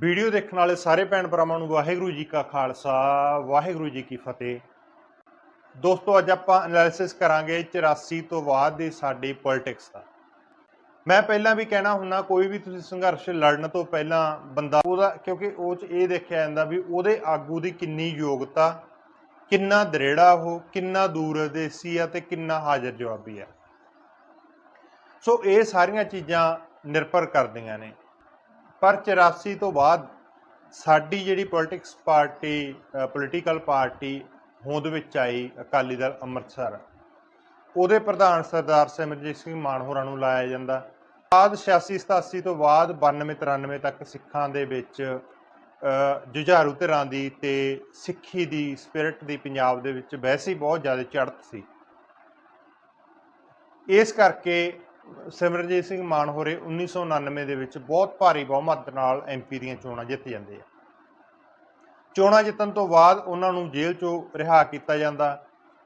Video ਦੇਖਣ ਵਾਲੇ ਸਾਰੇ ਭੈਣ ਭਰਾਵਾਂ ਨੂੰ ਵਾਹਿਗੁਰੂ ਜੀ ਕਾ ਖਾਲਸਾ, ਵਾਹਿਗੁਰੂ ਜੀ ਕੀ ਫਤਿਹ। ਦੋਸਤੋ, ਅੱਜ ਆਪਾਂ ਐਨਾਲਿਸਿਸ ਕਰਾਂਗੇ 84 ਤੋਂ ਬਾਅਦ ਦੀ ਸਾਡੀ ਪੋਲਿਟਿਕਸ ਦਾ। ਮੈਂ ਪਹਿਲਾਂ ਵੀ ਕਹਿਣਾ ਹੁੰਨਾ ਕੋਈ ਵੀ ਤੁਸੀਂ ਸੰਘਰਸ਼ ਲੜਨ ਤੋਂ ਪਹਿਲਾਂ ਬੰਦਾ ਉਹਦਾ, ਕਿਉਂਕਿ ਉਹ ਚ ਇਹ ਦੇਖਿਆ ਜਾਂਦਾ ਵੀ ਉਹਦੇ ਆਗੂ ਦੀ ਕਿੰਨੀ ਯੋਗਤਾ, ਕਿੰਨਾ ਦ੍ਰਿੜਾ ਉਹ, ਕਿੰਨਾ ਦੂਰਦੇਸੀ ਆ ਤੇ ਕਿੰਨਾ ਹਾਜ਼ਰ ਜਵਾਬੀ ਆ। ਸੋ ਇਹ ਸਾਰੀਆਂ ਚੀਜ਼ਾਂ ਨਿਰਭਰ ਕਰਦੀਆਂ ਨੇ। ਪਰ 84 ਤੋਂ ਬਾਅਦ ਸਾਡੀ ਜਿਹੜੀ ਪੋਲਿਟਿਕਸ ਪਾਰਟੀ ਪੋਲੀਟੀਕਲ ਪਾਰਟੀ ਹੋਂਦ ਵਿੱਚ ਆਈ ਅਕਾਲੀ ਦਲ ਅੰਮ੍ਰਿਤਸਰ। ਉਹਦੇ ਪ੍ਰਧਾਨ ਸਰਦਾਰ ਸਿਮਰਜੀਤ ਸਿੰਘ ਮਾਨ ਹੋਰਾਂ ਨੂੰ ਲਾਇਆ ਜਾਂਦਾ। ਬਾਅਦ 86 87 ਤੋਂ ਬਾਅਦ 92 93 ਤੱਕ ਸਿੱਖਾਂ ਦੇ ਵਿੱਚ ਜੁਝਾਰੂ ਧਿਰਾਂ ਦੀ ਤੇ ਸਿੱਖੀ ਦੀ ਸਪਿਰਿਟ ਦੀ ਪੰਜਾਬ ਦੇ ਵਿੱਚ ਵੈਸੇ ਹੀ ਬਹੁਤ ਜ਼ਿਆਦਾ ਚੜ੍ਹਤ ਸੀ। ਇਸ ਕਰਕੇ ਸਿਮਰਜੀਤ ਸਿੰਘ ਮਾਨ ਹੋਰੇ 1999 ਦੇ ਵਿੱਚ ਬਹੁਤ ਭਾਰੀ ਬਹੁਮਤ ਨਾਲ ਐਮਪੀ ਦੀਆਂ ਚੋਣਾਂ ਜਿੱਤ ਜਾਂਦੇ ਆ। ਚੋਣਾਂ ਜਿੱਤਣ ਤੋਂ ਬਾਅਦ ਉਹਨਾਂ ਨੂੰ ਜੇਲ੍ਹ ਚੋਂ ਰਿਹਾ ਕੀਤਾ ਜਾਂਦਾ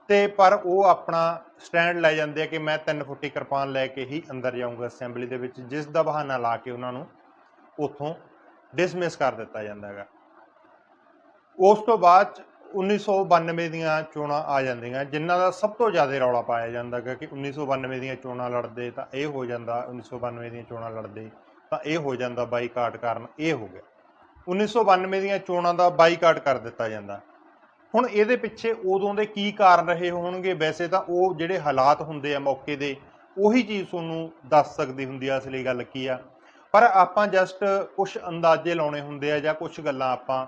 ਤੇ ਪਰ ਉਹ ਆਪਣਾ ਸਟੈਂਡ ਲੈ ਜਾਂਦੇ ਆ ਕਿ ਮੈਂ 3 ਫੁੱਟੀ ਕਿਰਪਾਨ ਲੈ ਕੇ ਹੀ ਅੰਦਰ ਜਾਊਂਗਾ ਅਸੈਂਬਲੀ ਦੇ ਵਿੱਚ, ਜਿਸ ਦਾ ਬਹਾਨਾ ਲਾ ਕੇ ਉਹਨਾਂ ਨੂੰ ਉੱਥੋਂ ਡਿਸਮਿਸ ਕਰ ਦਿੱਤਾ ਜਾਂਦਾ ਹੈਗਾ। ਉਸ ਤੋਂ ਬਾਅਦ 1992 ਦੀਆਂ ਚੋਣਾਂ ਆ ਜਾਂਦੀਆਂ, ਜਿਨ੍ਹਾਂ ਦਾ ਸਭ ਤੋਂ ਜ਼ਿਆਦਾ ਰੌਲਾ ਪਾਇਆ ਜਾਂਦਾ ਗਾ ਕਿ 1992 ਦੀਆਂ ਚੋਣਾਂ ਲੜਦੇ ਤਾਂ ਇਹ ਹੋ ਜਾਂਦਾ 1992 ਦੀਆਂ ਚੋਣਾਂ ਲੜਦੇ ਤਾਂ ਇਹ ਹੋ ਜਾਂਦਾ, ਬਾਈਕਾਟ ਕਾਰਨ ਇਹ ਹੋ ਗਿਆ। 1992 ਦੀਆਂ ਚੋਣਾਂ ਦਾ ਬਾਈਕਾਟ ਕਰ ਦਿੱਤਾ ਜਾਂਦਾ। ਹੁਣ ਇਹਦੇ ਪਿੱਛੇ ਉਦੋਂ ਦੇ ਕੀ ਕਾਰਨ ਰਹੇ ਹੋਣਗੇ? ਵੈਸੇ ਤਾਂ ਉਹ ਜਿਹੜੇ ਹਾਲਾਤ ਹੁੰਦੇ ਆ ਮੌਕੇ ਦੇ, ਉਹੀ ਚੀਜ਼ ਤੁਹਾਨੂੰ ਦੱਸ ਸਕਦੀ ਹੁੰਦੀ ਆ, ਅਸਲੀ ਗੱਲ ਕੀ ਆ। ਪਰ ਆਪਾਂ ਜਸਟ ਕੁਝ ਅੰਦਾਜ਼ੇ ਲਾਉਣੇ ਹੁੰਦੇ ਆ ਜਾਂ ਕੁਝ ਗੱਲਾਂ ਆਪਾਂ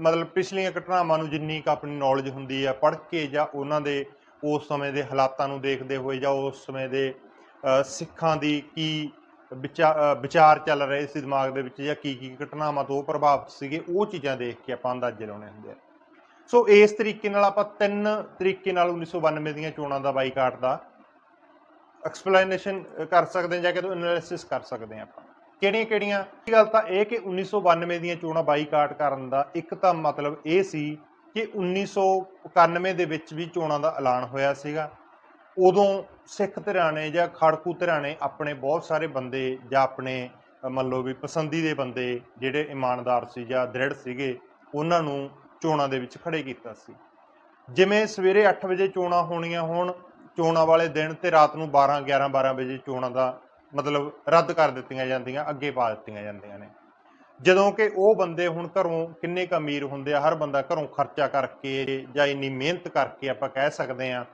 ਮਤਲਬ ਪਿਛਲੀਆਂ ਘਟਨਾਵਾਂ ਨੂੰ ਜਿੰਨੀ ਕੁ ਆਪਣੀ ਨੌਲੇਜ ਹੁੰਦੀ ਆ ਪੜ੍ਹ ਕੇ ਜਾਂ ਉਹਨਾਂ ਦੇ ਉਸ ਸਮੇਂ ਦੇ ਹਾਲਾਤਾਂ ਨੂੰ ਦੇਖਦੇ ਹੋਏ ਜਾਂ ਉਸ ਸਮੇਂ ਦੇ ਸਿੱਖਾਂ ਦੀ ਕੀ ਵਿਚਾ- ਵਿਚਾਰ ਚੱਲ ਰਹੇ ਸੀ ਦਿਮਾਗ ਦੇ ਵਿੱਚ ਜਾਂ ਕੀ ਕੀ ਘਟਨਾਵਾਂ ਤੋਂ ਉਹ ਪ੍ਰਭਾਵਿਤ ਸੀਗੇ, ਉਹ ਚੀਜ਼ਾਂ ਦੇਖ ਕੇ ਆਪਾਂ ਅੰਦਾਜ਼ੇ ਲਾਉਣੇ ਹੁੰਦੇ ਆ। ਸੋ ਇਸ ਤਰੀਕੇ ਨਾਲ ਆਪਾਂ ਤਿੰਨ ਤਰੀਕੇ ਨਾਲ 1992 ਦੀਆਂ ਚੋਣਾਂ ਦਾ ਬਾਈਕਾਟ ਦਾ ਐਕਸਪਲੇਨੇਸ਼ਨ ਕਰ ਸਕਦੇ ਹਾਂ ਜਾਂ ਕਿ ਐਨਾਲਿਸਿਸ ਕਰ ਸਕਦੇ ਹਾਂ ਆਪਾਂ। ਕਿਹੜੀਆਂ ਕਿਹੜੀਆਂ? ਇਹ ਗੱਲ ਤਾਂ ਇਹ ਕਿ 1992 ਦੀਆਂ ਚੋਣਾਂ ਬਾਈਕਾਟ ਕਰਨ ਦਾ ਇੱਕ ਤਾਂ ਮਤਲਬ ਇਹ ਸੀ ਕਿ 1991 ਦੇ ਵਿੱਚ ਵੀ ਚੋਣਾਂ ਦਾ ਐਲਾਨ ਹੋਇਆ ਸੀਗਾ। ਉਦੋਂ ਸਿੱਖ ਧਿਰਾਂ ਨੇ ਜਾਂ ਖੜਕੂ ਧਿਰਾਂ ਨੇ ਆਪਣੇ ਬਹੁਤ ਸਾਰੇ ਬੰਦੇ ਜਾਂ ਆਪਣੇ, ਮੰਨ ਲਓ ਵੀ ਪਸੰਦੀ ਦੇ ਬੰਦੇ ਜਿਹੜੇ ਇਮਾਨਦਾਰ ਸੀ ਜਾਂ ਦ੍ਰਿੜ ਸੀਗੇ, ਉਹਨਾਂ ਨੂੰ ਚੋਣਾਂ ਦੇ ਵਿੱਚ ਖੜੇ ਕੀਤਾ ਸੀ। ਜਿਵੇਂ ਸਵੇਰੇ 8 ਵਜੇ ਚੋਣਾਂ ਹੋਣੀਆਂ ਹੋਣ, ਚੋਣਾਂ ਵਾਲੇ ਦਿਨ ਤੇ ਰਾਤ ਨੂੰ 12 11 12 ਵਜੇ ਚੋਣਾਂ ਦਾ ਮਤਲਬ ਰੱਦ ਕਰ ਦਿੱਤੀਆਂ ਜਾਂਦੀਆਂ, ਅੱਗੇ ਪਾ ਦਿੱਤੀਆਂ ਜਾਂਦੀਆਂ ਨੇ। ਜਦੋਂ ਕਿ ਉਹ ਬੰਦੇ ਹੁਣ ਘਰੋਂ ਕਿੰਨੇ ਕੁ ਅਮੀਰ ਹੁੰਦੇ ਆ, ਹਰ ਬੰਦਾ ਘਰੋਂ ਖਰਚਾ ਕਰਕੇ ਜਾਂ ਇੰਨੀ ਮਿਹਨਤ ਕਰਕੇ ਆਪਾਂ ਕਹਿ ਸਕਦੇ ਆ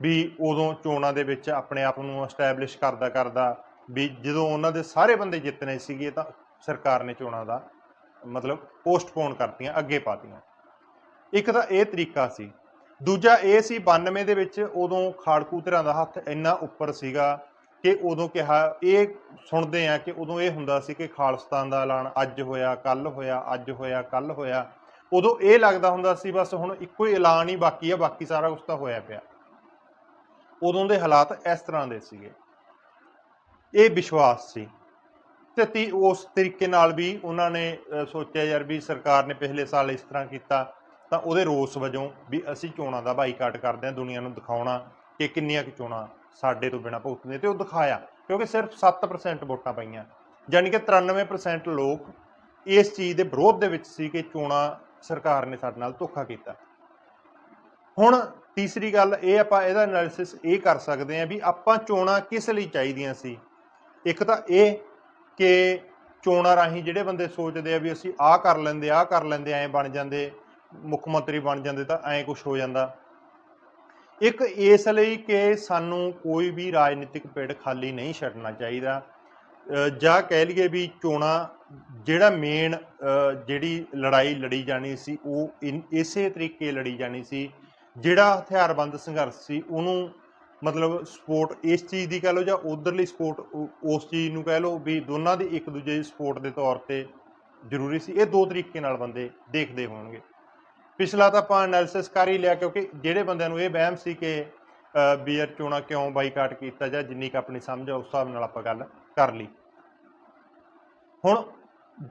ਵੀ ਉਦੋਂ ਚੋਣਾਂ ਦੇ ਵਿੱਚ ਆਪਣੇ ਆਪ ਨੂੰ ਐਸਟੈਬਲਿਸ਼ ਕਰਦਾ ਕਰਦਾ ਵੀ ਜਦੋਂ ਉਹਨਾਂ ਦੇ ਸਾਰੇ ਬੰਦੇ ਜਿੱਤਨੇ ਸੀਗੇ ਤਾਂ ਸਰਕਾਰ ਨੇ ਚੋਣਾਂ ਦਾ ਮਤਲਬ ਪੋਸਟਪੋਨ ਕਰਤੀਆਂ, ਅੱਗੇ ਪਾਤੀਆਂ ਇੱਕ ਤਾਂ ਇਹ ਤਰੀਕਾ ਸੀ। ਦੂਜਾ ਇਹ ਸੀ 92 ਦੇ ਵਿੱਚ ਉਦੋਂ ਖਾੜਕੂ ਧਿਰਾਂ ਦਾ ਹੱਥ ਇੰਨਾ ਉੱਪਰ ਸੀਗਾ ਕਿ ਉਦੋਂ ਕਿਹਾ, ਇਹ ਸੁਣਦੇ ਆ ਕਿ ਉਦੋਂ ਇਹ ਹੁੰਦਾ ਸੀ ਕਿ ਖਾਲਿਸਤਾਨ ਦਾ ਐਲਾਨ ਅੱਜ ਹੋਇਆ ਕੱਲ ਹੋਇਆ, ਅੱਜ ਹੋਇਆ ਕੱਲ ਹੋਇਆ। ਉਦੋਂ ਇਹ ਲੱਗਦਾ ਹੁੰਦਾ ਸੀ, ਬਸ ਹੁਣ ਇੱਕੋ ਹੀ ਐਲਾਨ ਹੀ ਬਾਕੀ ਆ, ਬਾਕੀ ਸਾਰਾ ਕੁਝ ਤਾਂ ਹੋਇਆ ਪਿਆ। ਉਦੋਂ ਦੇ ਹਾਲਾਤ ਇਸ ਤਰ੍ਹਾਂ ਦੇ ਸੀਗੇ। ਇਹ ਵਿਸ਼ਵਾਸ ਸੀ। ਤੇ ਉਸ ਤਰੀਕੇ ਨਾਲ ਵੀ ਉਹਨਾਂ ਨੇ ਸੋਚਿਆ ਯਾਰ ਵੀ ਸਰਕਾਰ ਨੇ ਪਿਛਲੇ ਸਾਲ ਇਸ ਤਰ੍ਹਾਂ ਕੀਤਾ, ਤਾਂ ਉਹਦੇ ਰੋਸ ਵਜੋਂ ਵੀ ਅਸੀਂ ਚੋਣਾਂ ਦਾ ਬਾਈਕਾਟ ਕਰਦੇ ਹਾਂ, ਦੁਨੀਆ ਨੂੰ ਦਿਖਾਉਣਾ ਕਿ ਕਿੰਨੀਆਂ ਕੁ ਚੋਣਾਂ ਸਾਡੇ ਤੋਂ ਬਿਨਾਂ ਭੁਗਤਦੇ ਤੇ ਉਹ ਦਿਖਾਇਆ, ਕਿਉਂਕਿ ਸਿਰਫ 7% ਵੋਟਾਂ ਪਈਆਂ। ਯਾਨੀ ਕਿ 93% ਲੋਕ ਇਸ ਚੀਜ਼ ਦੇ ਵਿਰੋਧ ਦੇ ਵਿੱਚ ਸੀ ਕਿ ਚੋਣਾਂ ਸਰਕਾਰ ਨੇ ਸਾਡੇ ਨਾਲ ਧੋਖਾ ਕੀਤਾ। ਹੁਣ ਤੀਸਰੀ ਗੱਲ ਇਹ ਆਪਾਂ ਇਹਦਾ ਐਨਾਲਿਸਿਸ ਇਹ ਕਰ ਸਕਦੇ ਹਾਂ ਵੀ ਆਪਾਂ ਚੋਣਾਂ ਕਿਸ ਲਈ ਚਾਹੀਦੀਆਂ ਸੀ? ਇੱਕ ਤਾਂ ਇਹ ਕਿ ਚੋਣਾਂ ਰਾਹੀਂ ਜਿਹੜੇ ਬੰਦੇ ਸੋਚਦੇ ਆ ਵੀ ਅਸੀਂ ਆਹ ਕਰ ਲੈਂਦੇ, ਆਹ ਕਰ ਲੈਂਦੇ, ਐਂ ਬਣ ਜਾਂਦੇ, ਮੁੱਖ ਮੰਤਰੀ ਬਣ ਜਾਂਦੇ ਤਾਂ ਐਂ ਕੁਝ ਹੋ ਜਾਂਦਾ। ਇੱਕ ਇਸ ਲਈ ਕਿ ਸਾਨੂੰ ਕੋਈ ਵੀ ਰਾਜਨੀਤਿਕ ਪਿੜ ਖਾਲੀ ਨਹੀਂ ਛੱਡਣਾ ਚਾਹੀਦਾ। ਜਾਂ ਕਹਿ ਲਈਏ ਵੀ ਚੋਣਾਂ ਜਿਹੜਾ ਮੇਨ ਜਿਹੜੀ ਲੜਾਈ ਲੜੀ ਜਾਣੀ ਸੀ, ਉਹ ਇਨ- ਇਸੇ ਤਰੀਕੇ ਲੜੀ ਜਾਣੀ ਸੀ, ਜਿਹੜਾ ਹਥਿਆਰਬੰਦ ਸੰਘਰਸ਼ ਸੀ, ਉਹਨੂੰ ਮਤਲਬ ਸਪੋਰਟ ਇਸ ਚੀਜ਼ ਦੀ ਕਹਿ ਲਓ ਜਾਂ ਉਧਰਲੀ ਸਪੋਰਟ ਉਸ ਚੀਜ਼ ਨੂੰ ਕਹਿ ਲਓ ਵੀ ਦੋਨਾਂ ਦੀ ਇੱਕ ਦੂਜੇ ਦੀ ਸਪੋਰਟ ਦੇ ਤੌਰ ਤੇ ਜ਼ਰੂਰੀ ਸੀ। ਇਹ ਦੋ ਤਰੀਕੇ ਨਾਲ ਬੰਦੇ ਦੇਖਦੇ ਹੋਣਗੇ। ਪਿਛਲਾ ਤਾਂ ਆਪਾਂ ਐਨਾਲਿਸਿਸ ਕਰ ਹੀ ਲਿਆ ਕਿਉਂਕਿ ਜਿਹੜੇ ਬੰਦਿਆਂ ਨੂੰ ਇਹ ਵਹਿਮ ਸੀ ਕਿ ਅ, ਵੀ ਯਾਰ ਚੋਣਾਂ ਕਿਉਂ ਬਾਈਕਾਟ ਕੀਤਾ ਜਾਂ ਜਿੰਨੀ ਕੁ ਆਪਣੀ ਸਮਝ ਆ ਉਸ ਹਿਸਾਬ ਨਾਲ ਆਪਾਂ ਗੱਲ ਕਰ ਲਈ। ਹੁਣ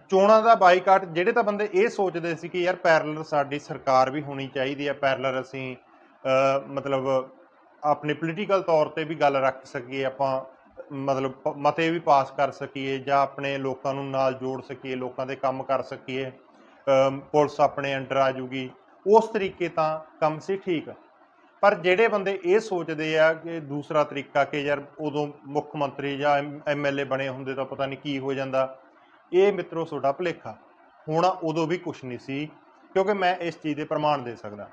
ਚੋਣਾਂ ਦਾ ਬਾਈਕਾਟ ਜਿਹੜੇ ਤਾਂ ਬੰਦੇ ਇਹ ਸੋਚਦੇ ਸੀ ਕਿ ਯਾਰ ਪੈਰਲਲ ਸਾਡੀ ਸਰਕਾਰ ਵੀ ਹੋਣੀ ਚਾਹੀਦੀ ਹੈ ਪੈਰਲਲ ਅਸੀਂ ਮਤਲਬ ਆਪਣੇ ਪੋਲੀਟੀਕਲ ਤੌਰ ਤੇ ਵੀ ਗੱਲ ਰੱਖ ਸਕੀਏ ਆਪਾਂ ਮਤਲਬ ਮਤੇ ਵੀ ਪਾਸ ਕਰ ਸਕੀਏ ਜਾਂ ਆਪਣੇ ਲੋਕਾਂ ਨੂੰ ਨਾਲ ਜੋੜ ਸਕੀਏ ਲੋਕਾਂ ਦੇ ਕੰਮ ਕਰ ਸਕੀਏ। ਪੁਲਿਸ ਆਪਣੇ ਅੰਡਰ ਆ ਜੂਗੀ। ਉਸ ਤਰੀਕੇ ਤਾਂ ਕੰਮ ਸੀ ਠੀਕ। ਪਰ ਜਿਹੜੇ ਬੰਦੇ ਇਹ ਸੋਚਦੇ ਆ ਕਿ ਦੂਸਰਾ ਤਰੀਕਾ ਕਿ ਯਾਰ ਉਦੋਂ ਮੁੱਖ ਮੰਤਰੀ ਜਾਂ ਐਮਐਲਏ ਬਣੇ ਹੁੰਦੇ ਤਾਂ ਪਤਾ ਨਹੀਂ ਕੀ ਹੋ ਜਾਂਦਾ। ਇਹ ਮਿੱਤਰੋ ਤੁਹਾਡਾ ਭੁਲੇਖਾ। ਹੋਣਾ ਉਦੋਂ ਵੀ ਕੁਝ ਨਹੀਂ ਸੀ, ਕਿਉਂਕਿ ਮੈਂ ਇਸ ਚੀਜ਼ ਦੇ ਪ੍ਰਮਾਣ ਦੇ ਸਕਦਾ।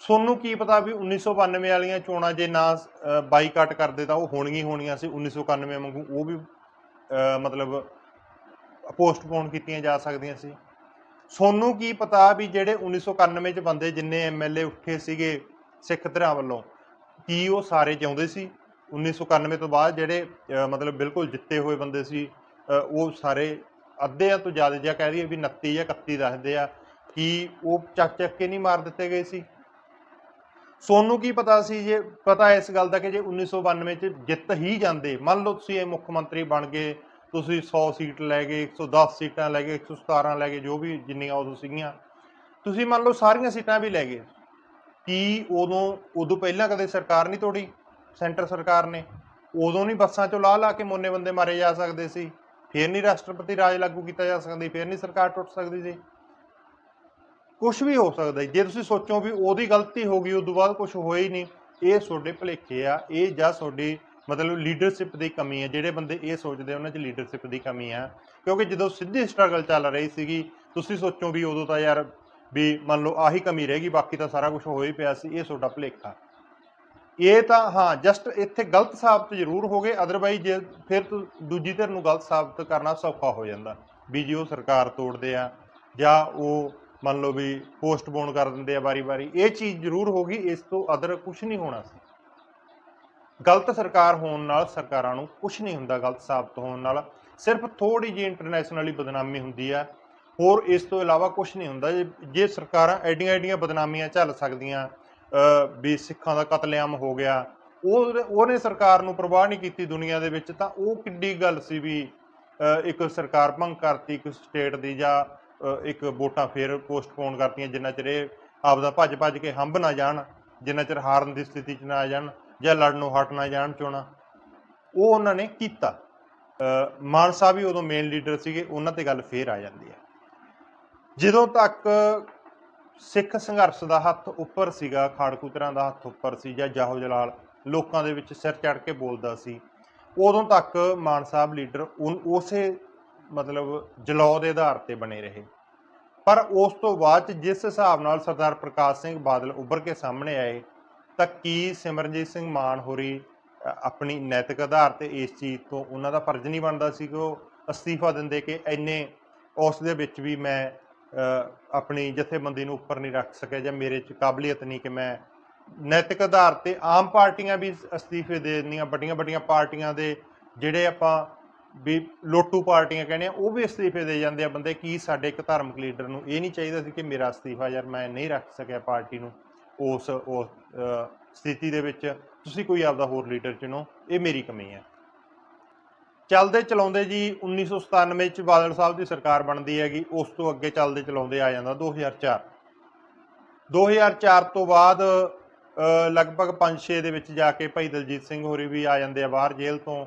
ਸੋਨੂੰ ਕੀ ਪਤਾ ਵੀ 1992 ਵਾਲੀਆਂ ਚੋਣਾਂ ਜੇ ਨਾ ਬਾਈਕਾਟ ਕਰਦੇ ਤਾਂ ਉਹ ਹੋਣਗੀਆਂ ਹੀ ਹੋਣੀਆਂ ਸੀ। 1991 ਵਾਂਗੂ ਉਹ ਵੀ ਮਤਲਬ, ਪੋਸਟਪੋਨ ਕੀਤੀਆਂ ਜਾ ਸਕਦੀਆਂ ਸੀ। ਸੋਨੂੰ ਕੀ ਪਤਾ ਵੀ ਜਿਹੜੇ 1991 ਚ ਬੰਦੇ ਜਿੰਨੇ ਐਮਐਲਏ ਉੱਠੇ ਸੀਗੇ ਸਿੱਖ ਧਿਰਾਂ ਵੱਲੋਂ, ਕੀ ਉਹ ਸਾਰੇ ਚਾਹੁੰਦੇ ਸੀ? 1991 ਤੋਂ ਬਾਅਦ ਜਿਹੜੇ ਮਤਲਬ ਬਿਲਕੁਲ ਜਿੱਤੇ ਹੋਏ ਬੰਦੇ ਸੀ ਉਹ ਸਾਰੇ ਅੱਧਿਆਂ ਤੋਂ ਜ਼ਿਆਦਾ ਜਾਂ ਕਹਿ ਲਈਏ ਵੀ 29 ਜਾਂ 31 ਦੱਸਦੇ ਆ ਕਿ ਉਹ ਚੱਕ ਚੱਕ ਕੇ ਨਹੀਂ ਮਾਰ ਦਿੱਤੇ ਗਏ ਸੀ। ਸੋਨੂੰ ਕੀ ਪਤਾ ਸੀ ਜੇ, ਪਤਾ ਇਸ ਗੱਲ ਦਾ ਕਿ ਜੇ 1992 ਚ ਜਿੱਤ ਹੀ ਜਾਂਦੇ, ਮੰਨ ਲਓ ਤੁਸੀਂ ਇਹ ਮੁੱਖ ਮੰਤਰੀ ਬਣ ਗਏ ਤੁਸੀਂ 100 ਸੀਟ ਲੈ ਗਏ 110 ਸੀਟਾਂ ਲੈ ਗਏ 117 ਲੈ ਗਏ ਜੋ ਵੀ ਜਿੰਨੀਆਂ ਉਦੋਂ ਸੀਗੀਆਂ, ਤੁਸੀਂ ਮੰਨ ਲਓ ਸਾਰੀਆਂ ਸੀਟਾਂ ਵੀ ਲੈ ਗਏ। ਕੀ ਉਦੋਂ ਉਦੋਂ ਪਹਿਲਾਂ ਕਦੇ ਸਰਕਾਰ ਨਹੀਂ ਤੋੜੀ? ਸੈਂਟਰ ਸਰਕਾਰ ਨੇ। ਉਦੋਂ ਨਹੀਂ ਬੱਸਾਂ ਚੋਂ ਲਾਹ ਲਾ ਕੇ ਮੋਨੇ ਬੰਦੇ ਮਾਰੇ ਜਾ ਸਕਦੇ ਸੀ। ਫੇਰ ਨਹੀਂ ਰਾਸ਼ਟਰਪਤੀ ਰਾਜ ਲਾਗੂ ਕੀਤਾ ਜਾ ਸਕਦੀ, ਫੇਰ ਨਹੀਂ ਸਰਕਾਰ ਟੁੱਟ ਸਕਦੀ ਸੀ। ਕੁਝ ਵੀ ਹੋ ਸਕਦਾ ਜੇ। ਤੁਸੀਂ ਸੋਚੋ ਵੀ ਉਹਦੀ ਗਲਤੀ ਹੋ ਗਈ, ਉਦੋਂ ਬਾਅਦ ਕੁਝ ਹੋਇਆ ਹੀ ਨਹੀਂ। ਇਹ ਤੁਹਾਡੇ ਭੁਲੇਖੇ ਆ। ਇਹ ਜਾਂ ਤੁਹਾਡੀ ਮਤਲਬ ਲੀਡਰਸ਼ਿਪ ਦੀ ਕਮੀ ਹੈ ਜਿਹੜੇ ਬੰਦੇ ਇਹ ਸੋਚਦੇ ਆ, ਉਹਨਾਂ 'ਚ ਲੀਡਰਸ਼ਿਪ ਦੀ ਕਮੀ ਹੈ ਕਿਉਂਕਿ ਜਦੋਂ ਸਿੱਧੀ ਸਟਰਗਲ ਚੱਲ ਰਹੀ ਸੀਗੀ ਤੁਸੀਂ ਸੋਚੋ ਵੀ ਉਦੋਂ ਤਾਂ ਯਾਰ ਵੀ ਮੰਨ ਲਓ ਆਹੀ ਕਮੀ ਰਹਿ ਗਈ ਬਾਕੀ ਤਾਂ ਸਾਰਾ ਕੁਝ ਹੋ ਹੀ ਪਿਆ ਸੀ ਇਹ ਤੁਹਾਡਾ ਭੁਲੇਖਾ। ਇਹ ਤਾਂ ਹਾਂ ਜਸਟ ਇੱਥੇ ਗਲਤ ਸਾਬਤ ਜ਼ਰੂਰ ਹੋ ਗਏ ਅਦਰਵਾਈਜ਼ ਜੇ ਫਿਰ ਤੁ- ਦੂਜੀ ਧਿਰ ਨੂੰ ਗਲਤ ਸਾਬਤ ਕਰਨਾ ਸੌਖਾ ਹੋ ਜਾਂਦਾ। ਵੀ ਜੀ ਉਹ ਸਰਕਾਰ ਤੋੜਦੇ ਆ ਜਾਂ ਉਹ ਮੰਨ ਲਓ ਵੀ ਪੋਸਟਪੋਨ ਕਰ ਦਿੰਦੇ ਆ ਵਾਰੀ-ਵਾਰੀ ਇਹ ਚੀਜ਼ ਜ਼ਰੂਰ ਹੋਗੀ ਇਸ ਤੋਂ ਅਦਰ ਕੁਝ ਨਹੀਂ ਹੋਣਾ ਸੀ। ਗਲਤ ਸਰਕਾਰ ਹੋਣ ਨਾਲ ਸਰਕਾਰਾਂ ਨੂੰ ਕੁਝ ਨਹੀਂ ਹੁੰਦਾ ਗਲਤ ਸਾਬਤ ਹੋਣ ਨਾਲ। ਸਿਰਫ ਥੋੜੀ ਜਿਹੀ ਇੰਟਰਨੈਸ਼ਨਲੀ ਬਦਨਾਮੀ ਹੁੰਦੀ ਆ। ਹੋਰ ਇਸ ਤੋਂ ਇਲਾਵਾ ਕੁਝ ਨਹੀਂ ਹੁੰਦਾ। ਜੇ- ਜੇ ਸਰਕਾਰਾਂ ਐਡੀਆਂ ਐਡੀਆਂ ਬਦਨਾਮੀਆਂ ਝੱਲ ਸਕਦੀਆਂ ਵੀ ਸਿੱਖਾਂ ਦਾ ਕਤਲੇਆਮ ਹੋ ਗਿਆ ਉਹ ਉਹਨੇ ਸਰਕਾਰ ਨੂੰ ਪਰਵਾਹ ਨਹੀਂ ਕੀਤੀ ਦੁਨੀਆ ਦੇ ਵਿੱਚ, ਤਾਂ ਉਹ ਕਿੱਡੀ ਗੱਲ ਸੀ ਵੀ ਇੱਕ ਸਰਕਾਰ ਭੰਗ ਕਰਤੀ, ਇੱਕ ਸਟੇਟ ਦੀ ਜਾਂ ਇੱਕ ਵੋਟਾਂ ਫੇਰ ਪੋਸਟਪੋਨ ਕਰਤੀਆਂ ਜਿੰਨਾ ਚਿਰ ਇਹ ਆਪਦਾ ਭੱਜ ਭੱਜ ਕੇ ਹੰਭ ਨਾ ਜਾਣ, ਜਿੰਨਾ ਚਿਰ ਹਾਰਨ ਦੀ ਸਥਿਤੀ 'ਚ ਨਾ ਆ ਜਾਣ। ਜਾਂ ਲੜਨੋਂ ਹਟ ਨਾ ਜਾਣ ਚੋਣਾ ਉਹ ਉਹਨਾਂ ਨੇ ਕੀਤਾ। ਅ, ਮਾਨ ਸਾਹਿਬ ਵੀ ਉਦੋਂ ਮੇਨ ਲੀਡਰ ਸੀਗੇ ਉਹਨਾਂ ਤੇ ਗੱਲ ਫੇਰ ਆ ਜਾਂਦੀ ਹੈ। ਜਦੋਂ ਤੱਕ ਸਿੱਖ ਸੰਘਰਸ਼ ਦਾ ਹੱਥ ਉੱਪਰ ਸੀਗਾ ਖਾੜਕੂਤਰਾਂ ਦਾ ਹੱਥ ਉੱਪਰ ਸੀ ਜਾਂ ਜਾਹੋ ਜਲਾਲ ਲੋਕਾਂ ਦੇ ਵਿੱਚ ਸਿਰ ਚੜ ਕੇ ਬੋਲਦਾ ਸੀ ਉਦੋਂ ਤੱਕ ਮਾਨ ਸਾਹਿਬ ਲੀਡਰ ਉਨ- ਉਸੇ ਮਤਲਬ ਜਲੌ ਦੇ ਆਧਾਰ ਤੇ ਬਣੇ ਰਹੇ। ਪਰ ਉਸ ਤੋਂ ਬਾਅਦ 'ਚ ਜਿਸ ਹਿਸਾਬ ਨਾਲ ਸਰਦਾਰ ਪ੍ਰਕਾਸ਼ ਸਿੰਘ ਬਾਦਲ ਉੱਭਰ ਕੇ ਸਾਹਮਣੇ ਆਏ ਤਾਂ ਕੀ ਸਿਮਰਨਜੀਤ ਸਿੰਘ ਮਾਨ ਹੋਰੀ ਆਪਣੀ ਨੈਤਿਕ ਆਧਾਰ ਤੇ ਇਸ ਚੀਜ਼ ਤੋਂ ਉਹਨਾਂ ਦਾ ਫਰਜ਼ ਨਹੀਂ ਬਣਦਾ ਸੀ ਕਿ ਉਹ ਅਸਤੀਫਾ ਦਿੰਦੇ ਕਿ ਇੰਨੇ ਉਸ ਦੇ ਵਿੱਚ ਵੀ ਮੈਂ ਆਪਣੀ ਜਥੇਬੰਦੀ ਨੂੰ ਉੱਪਰ ਨਹੀਂ ਰੱਖ ਸਕਿਆ ਜਾਂ ਮੇਰੇ 'ਚ ਕਾਬਲੀਅਤ ਨਹੀਂ ਕਿ ਮੈਂ ਨੈਤਿਕ ਆਧਾਰ ਤੇ ਆਮ ਪਾਰਟੀਆਂ ਵੀ ਅਸਤੀਫੇ ਦੇ ਦਿੰਦੀਆਂ ਵੱਡੀਆਂ ਵੱਡੀਆਂ ਪਾਰਟੀਆਂ ਦੇ ਜਿਹੜੇ ਆਪਾਂ ਵੀ ਲੋਟੂ ਪਾਰਟੀਆਂ ਕਹਿੰਦੇ ਆ, ਉਹ ਵੀ ਅਸਤੀਫੇ ਦੇ ਜਾਂਦੇ ਆ। ਬੰਦੇ ਕੀ ਸਾਡੇ ਇੱਕ ਧਾਰਮਿਕ ਲੀਡਰ ਨੂੰ ਇਹ ਨਹੀਂ ਚਾਹੀਦਾ ਸੀ ਕਿ ਮੇਰਾ ਅਸਤੀਫਾ ਯਾਰ ਮੈਂ ਨਹੀਂ ਰੱਖ ਸਕਿਆ ਪਾਰਟੀ ਨੂੰ। ਉਸ ਉਸ ਸਥਿਤੀ ਦੇ ਵਿੱਚ ਤੁਸੀਂ ਕੋਈ ਆਪਦਾ ਹੋਰ ਲੀਡਰ ਚੁਣੋ, ਇਹ ਮੇਰੀ ਕਮੀ ਹੈ। ਚੱਲਦੇ ਚਲਾਉਂਦੇ ਜੀ 1997 ਚ ਬਾਦਲ ਸਾਹਿਬ ਦੀ ਸਰਕਾਰ ਬਣਦੀ ਹੈਗੀ, ਉਸ ਤੋਂ ਅੱਗੇ ਚੱਲਦੇ ਚਲਾਉਂਦੇ ਆ ਜਾਂਦਾ 2004 2004 ਤੋਂ ਬਾਅਦ ਲਗਭਗ 5-6 ਦੇ ਵਿੱਚ ਜਾ ਕੇ ਭਾਈ ਦਲਜੀਤ ਸਿੰਘ ਹੋਰੀ ਵੀ ਆ ਜਾਂਦੇ ਆ ਬਾਹਰ ਜੇਲ੍ਹ ਤੋਂ।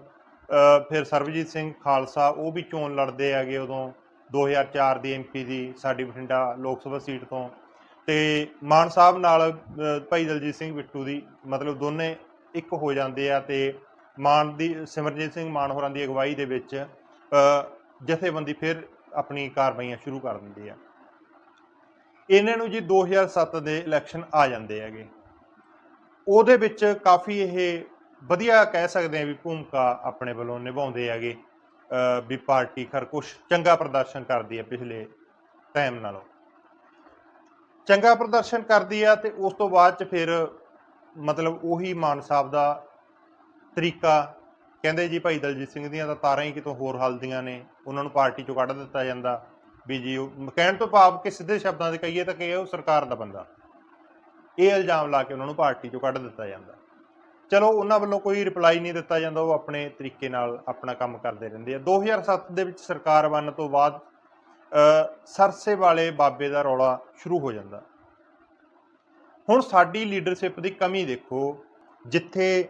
ਫਿਰ ਸਰਬਜੀਤ ਸਿੰਘ ਖਾਲਸਾ, ਉਹ ਵੀ ਚੋਣ ਲੜਦੇ ਹੈਗੇ ਉਦੋਂ। 2004 ਦੀ ਐਮਪੀ ਦੀ ਸਾਡੀ ਬਠਿੰਡਾ ਲੋਕ ਸਭਾ ਸੀਟ ਤੋਂ। ਤੇ ਮਾਨ ਸਾਹਿਬ ਨਾਲ ਭਾਈ ਦਲਜੀਤ ਸਿੰਘ ਬਿੱਟੂ ਦੀ ਮਤਲਬ ਦੋਨੇ ਇੱਕ ਹੋ ਜਾਂਦੇ ਆ ਤੇ ਮਾਨ ਦੀ ਸਿਮਰਜੀਤ ਸਿੰਘ ਮਾਨ ਹੋਰਾਂ ਦੀ ਅਗਵਾਈ ਦੇ ਵਿੱਚ ਜਥੇਬੰਦੀ ਫਿਰ ਆਪਣੀ ਕਾਰਵਾਈਆਂ ਸ਼ੁਰੂ ਕਰ ਦਿੰਦੀ ਆ। ਇਹਨਾਂ ਨੂੰ ਜੀ 2007 ਦੇ ਇਲੈਕਸ਼ਨ ਆ ਜਾਂਦੇ ਹੈਗੇ। ਉਹਦੇ ਵਿੱਚ ਕਾਫੀ ਇਹ ਵਧੀਆ ਕਹਿ ਸਕਦੇ ਆ ਵੀ ਭੂਮਿਕਾ ਆਪਣੇ ਵੱਲੋਂ ਨਿਭਾਉਂਦੇ ਹੈਗੇ ਵੀ ਪਾਰਟੀ ਖਰ ਕੁਛ ਚੰਗਾ ਪ੍ਰਦਰਸ਼ਨ ਕਰਦੀ ਹੈ ਪਿਛਲੇ ਟਾਈਮ ਨਾਲੋਂ। ਚੰਗਾ ਪ੍ਰਦਰਸ਼ਨ ਕਰਦੀ ਆ ਤੇ ਉਸ ਤੋਂ ਬਾਅਦ ਚ ਫਿਰ ਮਤਲਬ ਉਹੀ ਮਾਨ ਸਾਹਿਬ ਦਾ ਤਰੀਕਾ ਕਹਿੰਦੇ ਜੀ ਭਾਈ ਦਲਜੀਤ ਸਿੰਘ ਦੀਆਂ ਤਾਂ ਤਾਰਾਂ ਹੀ ਕਿਤੋਂ ਹੋਰ ਹਲਦੀਆਂ ਨੇ, ਉਹਨਾਂ ਨੂੰ ਪਾਰਟੀ ਚੋਂ ਕੱਢ ਦਿੱਤਾ ਜਾਂਦਾ ਵੀ ਜੀ ਉਹ ਕਹਿਣ ਤੋਂ ਭਾਵ ਕਿ ਸਿੱਧੇ ਸ਼ਬਦਾਂ ਦੇ ਕਹੀਏ ਤਾਂ ਕਿ ਉਹ ਸਰਕਾਰ ਦਾ ਬੰਦਾ। ਇਹ ਇਲਜ਼ਾਮ ਲਾ ਕੇ ਉਹਨਾਂ ਨੂੰ ਪਾਰਟੀ ਚੋਂ ਕੱਢ ਦਿੱਤਾ ਜਾਂਦਾ। ਚਲੋ ਉਹਨਾਂ ਵੱਲੋਂ ਕੋਈ ਰਿਪਲਾਈ ਨਹੀਂ ਦਿੱਤਾ ਜਾਂਦਾ, ਉਹ ਆਪਣੇ ਤਰੀਕੇ ਨਾਲ ਆਪਣਾ ਕੰਮ ਕਰਦੇ ਰਹਿੰਦੇ ਆ। 2007 ਦੇ ਵਿੱਚ ਸਰਕਾਰ ਬਣਨ ਤੋਂ ਬਾਅਦ ਸਰਸੇ ਵਾਲੇ ਬਾਬੇ ਦਾ ਰੌਲਾ ਸ਼ੁਰੂ ਹੋ ਜਾਂਦਾ। ਹੁਣ ਸਾਡੀ ਲੀਡਰਸ਼ਿਪ ਦੀ ਕਮੀ ਦੇਖੋ, ਜਿੱਥੇ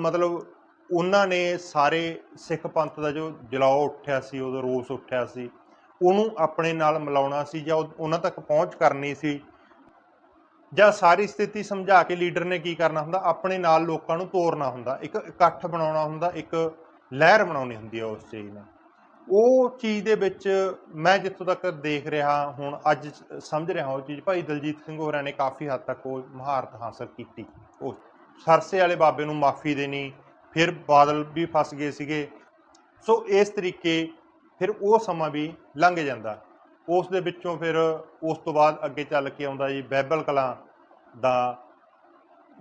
ਮਤਲਬ ਉਹਨਾਂ ਨੇ ਸਾਰੇ ਸਿੱਖ ਪੰਥ ਦਾ ਜੋ ਜਲਾਉ ਉੱਠਿਆ ਸੀ, ਉਦੋਂ ਰੋਸ ਉੱਠਿਆ ਸੀ, ਉਹਨੂੰ ਆਪਣੇ ਨਾਲ ਮਿਲਾਉਣਾ ਸੀ ਜਾਂ ਉਹਨਾਂ ਤੱਕ ਪਹੁੰਚ ਕਰਨੀ ਸੀ। ਜਾਂ ਸਾਰੀ ਸਥਿਤੀ ਸਮਝਾ ਕੇ ਲੀਡਰ ਨੇ ਕੀ ਕਰਨਾ ਹੁੰਦਾ? ਆਪਣੇ ਨਾਲ ਲੋਕਾਂ ਨੂੰ ਤੋਰਨਾ ਹੁੰਦਾ। ਇੱਕ ਇਕੱਠ ਬਣਾਉਣਾ ਹੁੰਦਾ, ਇੱਕ ਲਹਿਰ ਬਣਾਉਣੀ ਹੁੰਦੀ ਹੈ ਉਸ ਚੀਜ਼ ਨਾਲ। ਉਹ ਚੀਜ਼ ਦੇ ਵਿੱਚ ਮੈਂ ਜਿੱਥੋਂ ਤੱਕ ਦੇਖ ਰਿਹਾ, ਹੁਣ ਅੱਜ ਸਮਝ ਰਿਹਾ ਉਹ ਚੀਜ਼, ਭਾਈ ਦਲਜੀਤ ਸਿੰਘ ਹੋਰਾਂ ਨੇ ਕਾਫੀ ਹੱਦ ਤੱਕ ਉਹ ਮਹਾਰਤ ਹਾਸਲ ਕੀਤੀ। ਉਹ ਸਰਸੇ ਵਾਲੇ ਬਾਬੇ ਨੂੰ ਮਾਫੀ ਦੇਣੀ, ਫਿਰ ਬਾਦਲ ਵੀ ਫਸ ਗਏ ਸੀਗੇ। ਸੋ ਇਸ ਤਰੀਕੇ ਫਿਰ ਉਹ ਸਮਾਂ ਵੀ ਲੰਘ ਜਾਂਦਾ। ਉਸ ਦੇ ਵਿੱਚੋਂ ਫਿਰ ਉਸ ਤੋਂ ਬਾਅਦ ਅੱਗੇ ਚੱਲ ਕੇ ਆਉਂਦਾ ਜੀ ਬੈਬਲ ਕਲਾਂ ਦਾ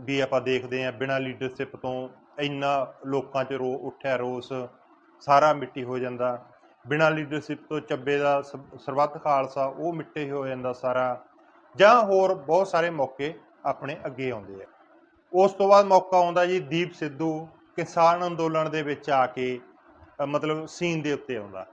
ਵੀ ਆਪਾਂ ਦੇਖਦੇ ਹਾਂ, ਬਿਨਾਂ ਲੀਡਰਸ਼ਿਪ ਤੋਂ ਇੰਨਾ ਲੋਕਾਂ 'ਚ ਰੋ, ਉੱਠਿਆ ਰੋਸ, ਸਾਰਾ ਮਿੱਟੀ ਹੋ ਜਾਂਦਾ। ਬਿਨਾਂ ਲੀਡਰਸ਼ਿਪ ਤੋਂ ਚੱਬੇ ਦਾ ਸ- ਸਰਬੱਤ ਖਾਲਸਾ, ਉਹ ਮਿੱਟੇ ਹੋ ਜਾਂਦਾ ਸਾਰਾ। ਜਾਂ ਹੋਰ ਬਹੁਤ ਸਾਰੇ ਮੌਕੇ ਆਪਣੇ ਅੱਗੇ ਆਉਂਦੇ ਆ। ਉਸ ਤੋਂ ਬਾਅਦ ਮੌਕਾ ਆਉਂਦਾ ਜੀ ਦੀਪ ਸਿੱਧੂ, ਕਿਸਾਨ ਅੰਦੋਲਨ ਦੇ ਵਿੱਚ ਆ ਕੇ ਮਤਲਬ ਸੀਨ ਦੇ ਉੱਤੇ ਆਉਂਦਾ।